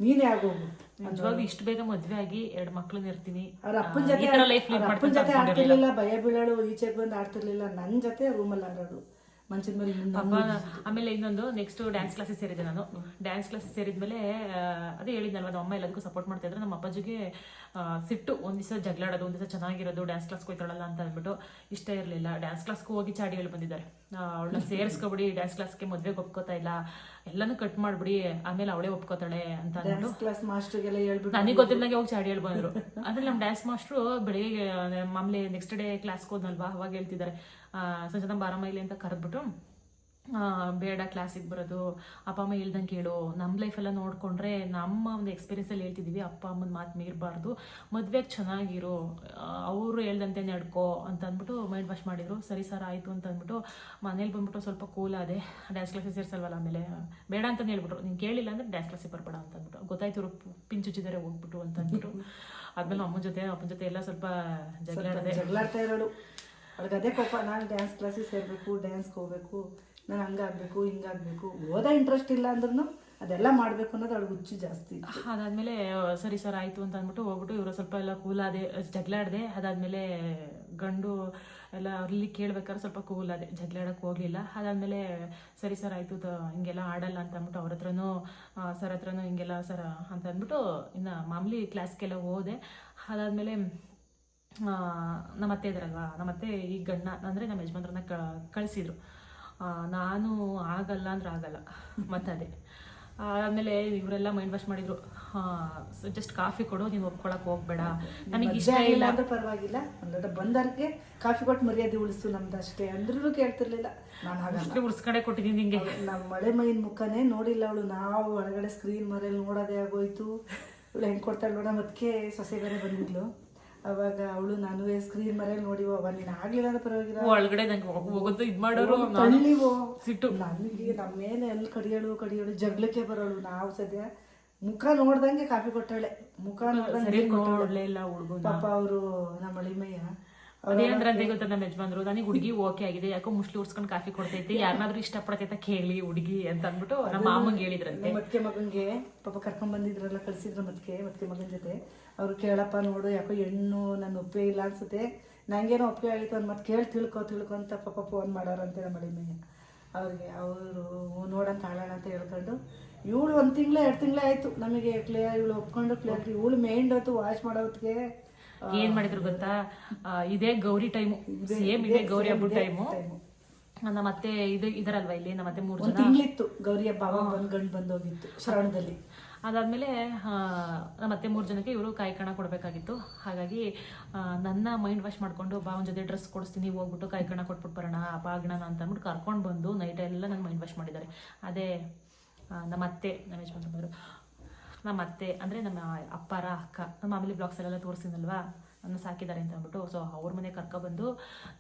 ನೀನೇ ಆಗೋಗು. ನಿಜವಾಗ ಇಷ್ಟು ಬೇಗ ಮದ್ವೆ ಆಗಿ ಎರಡು ಮಕ್ಳನ್ನ ಇರ್ತೀನಿ. ಅವ್ರ ಅಪ್ಪನ ಜೊತೆ ಅಪ್ಪನ ಜೊತೆ ಆಡ್ತಿರ್ಲಿಲ್ಲ ಭಯ ಬೀಳೋಳು ಈಚೆಗೆ ಬಂದು ಆಡ್ತಿರ್ಲಿಲ್ಲ ನನ್ನ ಜೊತೆ ರೂಮಲ್ಲಿ ಆಡೋಳು ಮಂಚದ ಮೇಲೆ ಪಾಪ ಆಮೇಲೆ ಇನ್ನೊಂದು ನೆಕ್ಸ್ಟ್ ಡ್ಯಾನ್ಸ್ ಕ್ಲಾಸಸ್ ಸೇರಿದ್ದೆ ನಾನು. ಡ್ಯಾನ್ಸ್ ಕ್ಲಾಸಸ್ ಸೇರಿದ್ಮೇಲೆ ಅದೇ ಹೇಳಿದ್ನಲ್ವ ನಮ್ಮ ಅಮ್ಮ ಎಲ್ಲದಕ್ಕೂ ಸಪೋರ್ಟ್ ಮಾಡ್ತಾ ಇದ್ರೆ. ನಮ್ಮ ಅಪ್ಪಾಜಿಗೆ ಆ, ಸಿಟ್ಟು ಒಂದ್ ದಿವಸ ಜಗಳಾಡೋದು ಒಂದ್ ದಿವಸ ಚೆನ್ನಾಗಿರೋದು ಡ್ಯಾನ್ಸ್ ಕ್ಲಾಸ್ಗೆ ಹೋಯ್ತಾಳಲ್ಲ ಅಂತ ಅಂದ್ಬಿಟ್ಟು ಇಷ್ಟ ಇರಲಿಲ್ಲ. ಡ್ಯಾನ್ಸ್ ಕ್ಲಾಸ್ಗೂ ಹೋಗಿ ಚಾಡಿ ಹೇಳಿ ಬಂದಿದ್ದಾರೆ ಅವಳನ್ನ ಸೇರಿಸ್ಕೊಬಿಡಿ ಡ್ಯಾನ್ಸ್ ಕ್ಲಾಸ್ಗೆ ಮದ್ವೆಗೆ ಒಪ್ಕೋತಾ ಇಲ್ಲ. ಎಲ್ಲಾನು ಕಟ್ ಮಾಡ್ಬಿಡಿ ಆಮೇಲೆ ಅವಳೇ ಒಪ್ಕೋತಾಳೆ ಅಂತ ಕ್ಲಾಸ್ ಮಾಸ್ಟರ್ಗೆಲ್ಲ ಹೇಳ್ಬಿಟ್ಟು ನನಗೆ ಗೊತ್ತಿಲ್ಲದಂಗೆ ಹೋಗಿ ಚಾಡಿ ಹೇಳ್ಬಂದ್ರು ಅಂದ್ರೆ ನಮ್ಮ ಡ್ಯಾನ್ಸ್ ಮಾಸ್ಟ್ರು ಬೆಳಿಗ್ಗೆ ಮಾಮೂಲಿ ನೆಕ್ಸ್ಟ್ ಡೇ ಕ್ಲಾಸ್ಗೆ ಹೋದ್ನಲ್ವಾ ಅವಾಗ ಹೇಳ್ತಿದ್ದಾರೆ. ಸಂಜೆ ಬಾರಮ್ಮ ಇಲ್ಲಿ ಅಂತ ಕರೆದ್ಬಿಟ್ಟು ಬೇಡ ಕ್ಲಾಸಿಗೆ ಬರೋದು, ಅಪ್ಪ ಅಮ್ಮ ಹೇಳ್ದಂಗೆ ಕೇಳು. ನಮ್ಮ ಲೈಫೆಲ್ಲ ನೋಡಿಕೊಂಡ್ರೆ ನಮ್ಮ ಒಂದು ಎಕ್ಸ್ಪೀರಿಯನ್ಸಲ್ಲಿ ಹೇಳ್ತಿದ್ದೀವಿ ಅಪ್ಪ ಅಮ್ಮನ ಮಾತು ಮೀರಬಾರ್ದು. ಮದುವೆಗೆ ಚೆನ್ನಾಗಿರು ಅವರು ಹೇಳ್ದಂತೆ ನಡ್ಕೋ ಅಂತ ಅಂದ್ಬಿಟ್ಟು ಮೈಂಡ್ ವಾಶ್ ಮಾಡಿದ್ರು. ಸರಿ ಸರ್ ಆಯಿತು ಅಂತ ಅಂದ್ಬಿಟ್ಟು ಮನೇಲಿ ಬಂದ್ಬಿಟ್ಟು ಸ್ವಲ್ಪ ಕೂಲ್ ಆದೆ. ಡ್ಯಾನ್ಸ್ ಕ್ಲಾಸಸ್ ಸೇರಿಸಲ್ವಲ್ಲ ಆಮೇಲೆ? ಬೇಡ ಅಂತ ಹೇಳ್ಬಿಟ್ರು. ನೀನು ಕೇಳಿಲ್ಲ ಅಂದರೆ ಡ್ಯಾನ್ಸ್ ಕ್ಲಾಸಿಗೆ ಬರಬೇಡ ಅಂತ ಅಂದ್ಬಿಟ್ಟು. ಗೊತ್ತಾಯ್ತು ಇವ್ರು ಪಿಂಚುಚ್ಚಿದ್ದಾರೆ ಹೋಗ್ಬಿಟ್ಟು ಅಂತ ಅಂದ್ಬಿಟ್ಟು. ಆದ್ಮೇಲೆ ಅಮ್ಮನ ಜೊತೆ, ಅಪ್ಪನ ಜೊತೆ ಎಲ್ಲ ಸ್ವಲ್ಪ ಜಗಳ ಅವ್ಳಿಗೆ ಅದೇ ಪಾಪ, ನಾನು ಡ್ಯಾನ್ಸ್ ಕ್ಲಾಸಿಗೆ ಸೇರಬೇಕು ಡ್ಯಾನ್ಸ್ಗೆ ಹೋಗ್ಬೇಕು, ನಾನು ಹಂಗಾಗಬೇಕು ಹಿಂಗಾಗಬೇಕು ಓದೋ ಇಂಟ್ರೆಸ್ಟ್ ಇಲ್ಲ ಅಂದ್ರೂ ಅದೆಲ್ಲ ಮಾಡಬೇಕು ಅನ್ನೋದು ಅವಳಿಗೆ ಹುಚ್ಚು ಜಾಸ್ತಿ ಅದಾದಮೇಲೆ ಸರಿ ಸರ್ ಆಯಿತು ಅಂತ ಅಂದ್ಬಿಟ್ಟು ಹೋಗ್ಬಿಟ್ಟು ಇವರು ಸ್ವಲ್ಪ ಎಲ್ಲ ಕೂಲಾದೆ ಜಗಳಾಡಿದೆ ಅದಾದಮೇಲೆ ಗಂಡು ಎಲ್ಲ ಅಲ್ಲಿ ಕೇಳ್ಬೇಕಾದ್ರೆ ಸ್ವಲ್ಪ ಕೂಲಾದೆ ಆದೆ ಹೋಗಲಿಲ್ಲ. ಅದಾದಮೇಲೆ, ಸರಿ ಸರ್ ಆಯಿತು ಹಿಂಗೆಲ್ಲ ಆಡಲ್ಲ ಅಂತ ಅಂದ್ಬಿಟ್ಟು ಅವ್ರ ಹತ್ರನೂ ಸರ್ ಹತ್ರನೂ ಹಿಂಗೆಲ್ಲ ಸರ್ ಅಂತ ಅಂದ್ಬಿಟ್ಟು ಇನ್ನು ಮಾಮೂಲಿ ಕ್ಲಾಸ್ಗೆಲ್ಲ ಹೋದೆ. ಅದಾದ್ಮೇಲೆ ನಮ್ಮ ಅತ್ತೆ ಇದ್ರಲ್ವಾ? ನಮ್ಮ ಅತ್ತೆ ಈ ಗಂಡ ಅಂದರೆ ನಮ್ಮ ಯಜಮಾನ್ರನ್ನ ಕ ಕಳಿಸಿದ್ರು. ನಾನು ಆಗಲ್ಲ ಅಂದ್ರೆ ಆಗಲ್ಲ ಮತ್ತದೇ. ಆಮೇಲೆ ಇವರೆಲ್ಲ ಮೈಂಡ್ ವಾಶ್ ಮಾಡಿದ್ರು. ಜಸ್ಟ್ ಕಾಫಿ ಕೊಡು ನೀವು ಒಪ್ಕೊಳಕ್ ಹೋಗ್ಬೇಡ. ನನಗೆ ಇಷ್ಟ ಇಲ್ಲ. ಅಂದ್ರೆ ಪರವಾಗಿಲ್ಲ. ಒಂದು ಬಂದರ್ಗೆ ಕಾಫಿ ಕೊಟ್ಟು ಮರ್ಯಾದೆ ಉಳಿಸು ನಮ್ದು ಅಷ್ಟೇ ಅಂದ್ರೂ ಕೇಳ್ತಿರ್ಲಿಲ್ಲ. ನಾನು ಉಳಿಸ್ಕಡೆ ಕೊಟ್ಟಿದ್ದೀನಿ ನಿಂಗೆ. ನಮ್ಮ ಮಳೆ ಮೈನ್ ಮುಖನೇ ನೋಡಿಲ್ಲ ಅವಳು. ನಾವು ಒಳಗಡೆ ಸ್ಕ್ರೀನ್ ಮರೆಯಲ್ಲಿ ನೋಡೋದೇ ಆಗೋಯ್ತು. ಇವಳು ಹೆಂಗೆ ಕೊಡ್ತಾಳೆ ನೋಡ ಅದಕ್ಕೆ ಸೊಸೆ ಬೇರೆ ಬಂದಿದ್ಲು. ಅವಾಗ ಅವಳು ನಾನು ಸ್ಕ್ರೀನ್ ಮರೆಯಲ್ಲಿ ನೋಡಿವ ಅವ ನೀನು ಆಗ್ಲಿಲ್ಲ ಪರವಾಗಿಲ್ಲ. ಒಳಗಡೆ ನಂಗೆ ಹೋಗೋದು ಇದ್ ಮಾಡೋರು ತಳ್ಳಿವೋ? ಸಿಟ್ಟು. ನನಗೆ ನಮ್ಮ ಮೇಲೆ ಎಲ್ಲಿ ಕಡಿಯೋಳು ಕಡಿಯೋಳು ಜಗ್ಲಕ್ಕೆ ಬರೋಳು ನಾವು ಸದ್ಯ ಮುಖ ನೋಡ್ದಂಗೆ ಕಾಫಿ ಕೊಟ್ಟಾಳೆ ಮುಖ ನೋಡ್ದಂಗೆ ನೋಡ್ಲೇ ಇಲ್ಲ ಪಾಪ ಅವರು ನಮ್ಮ ಅಳಿಮಯ್ಯ ಅದೇನಂದ್ರೆ ಅಂತ ಗೊತ್ತಾ ನಮ್ಮ ಯಜಮಾನ್ರು? ನನಗೆ ಹುಡುಗಿ ಓಕೆ ಆಗಿದೆ. ಯಾಕೋ ಮುಸ್ಲಿ ಉಡ್ಸ್ಕೊಂಡು ಕಾಫಿ ಕೊಡ್ತೈತಿ. ಯಾರನ್ನಾದ್ರೂ ಇಷ್ಟಪಡತೈತ ಕೇಳಿ ಹುಡುಗಿ ಅಂತ ಅಂದ್ಬಿಟ್ಟು ನಮ್ಮ ಮಾಮಂಗೆ ಹೇಳಿದ್ರಂತೆ. ಮತ್ತೆ ಮಗನ್ಗೆ ಪಾಪ ಕರ್ಕೊಂಡ್ ಬಂದಿದ್ರಲ್ಲ ಕಳ್ಸಿದ್ರು ಮತ್ತೆ ಮತ್ತೆ ಮಗನ ಜೊತೆ. ಅವ್ರು ಕೇಳಪ್ಪ ನೋಡು ಯಾಕೋ ಹೆಣ್ಣು ನನ್ನ ಒಪ್ಪಿಗೆ ಇಲ್ಲ ಅನ್ಸುತ್ತೆ. ನಂಗೇನೋ ಒಪ್ಪಿಗೆ ಆಗಿತ್ತು ಅಂತ ಮತ್ತೆ ಕೇಳಿ ತಿಳ್ಕೊ ತಿಳ್ಕೊ ಅಂತ ಪಾಪ ಫೋನ್ ಮಾಡೋರಂತೆ ನಮ್ಮ ಮೇಲೆ. ಅವ್ರಿಗೆ ಅವರು ನೋಡಂತ ಆಳೋಣ ಅಂತ ಹೇಳ್ಕೊಂಡು ಇವಳು ಒಂದು ತಿಂಗಳ ಎರಡು ತಿಂಗಳೇ ಆಯ್ತು. ನಮಗೆ ಕ್ಲಿಯರ್ ಇವಳು ಒಪ್ಕೊಂಡು ಕ್ಲಿಯರ್ ಇವಳು ಮೇಂಡ್ ಹೊತ್ತು ವಾಶ್ ಮಾಡೋ ಹೊತ್ತಿಗೆ ಏನ್ ಮಾಡಿದ್ರು ಗೊತ್ತಾ? ಇದೇ ಗೌರಿ ಟೈಮು ಸೇಮ್ ಇದೇ ಗೌರಿ ಹಬ್ಬ ಟೈಮು ನಮ್ಮ ಅತ್ತೆ ಇದು ಇದರಲ್ವಾ ಇಲ್ಲಿ? ನಮ್ಮ ಅತ್ತೆ ಮೂರು ಜನ ತಿಂಗಳಿತ್ತು ಗೌರಿ ಹಬ್ಬ ಅವಾಗ ಬಂದ್ ಗಂಡ್ ಬಂದೋಗಿತ್ತು ಶ್ರವಣದಲ್ಲಿ ಅದಾದಮೇಲೆ ನಮ್ಮ ಅತ್ತೆ ಮೂರು ಜನಕ್ಕೆ ಇವರು ಕಾಯಿ ಕಣ ಕೊಡಬೇಕಾಗಿತ್ತು. ಹಾಗಾಗಿ ಆ, ನನ್ನ ಮೈಂಡ್ ವಾಶ್ ಮಾಡಿಕೊಂಡು ಬಾ ಒಂದು ಜೊತೆ ಡ್ರೆಸ್ ಕೊಡಿಸ್ತೀನಿ ಹೋಗ್ಬಿಟ್ಟು ಕಾಯಿ ಕಣ ಕೊಟ್ಬಿಟ್ಟು ಬರೋಣ ಬಾಗಣ ಅಂತ ಅಂದ್ಬಿಟ್ಟು ಕರ್ಕೊಂಡು ಬಂದು ನೈಟ್ ಎಲ್ಲ ನನ್ನ ಮೈಂಡ್ ವಾಶ್ ಮಾಡಿದ್ದಾರೆ. ಅದೇ ನಮ್ಮ ಅತ್ತೆ ನಮ್ಮ ಯಜಮಾನ್ರು ನಮ್ಮ ಅತ್ತೆ ಅಂದರೆ ನಮ್ಮ ಅಪ್ಪರ ಅಕ್ಕ ನಮ್ಮ ಮಾಮೂಲಿ ಬ್ಲಾಗ್ಸಲ್ಲೆಲ್ಲ ತೋರಿಸಿದ್ನಲ್ವಾ? ನನ್ನ ಸಾಕಿದ್ದಾರೆ ಅಂತ ಅಂದ್ಬಿಟ್ಟು ಸೊ ಅವ್ರ ಮನೆ ಕರ್ಕೊಬಂದು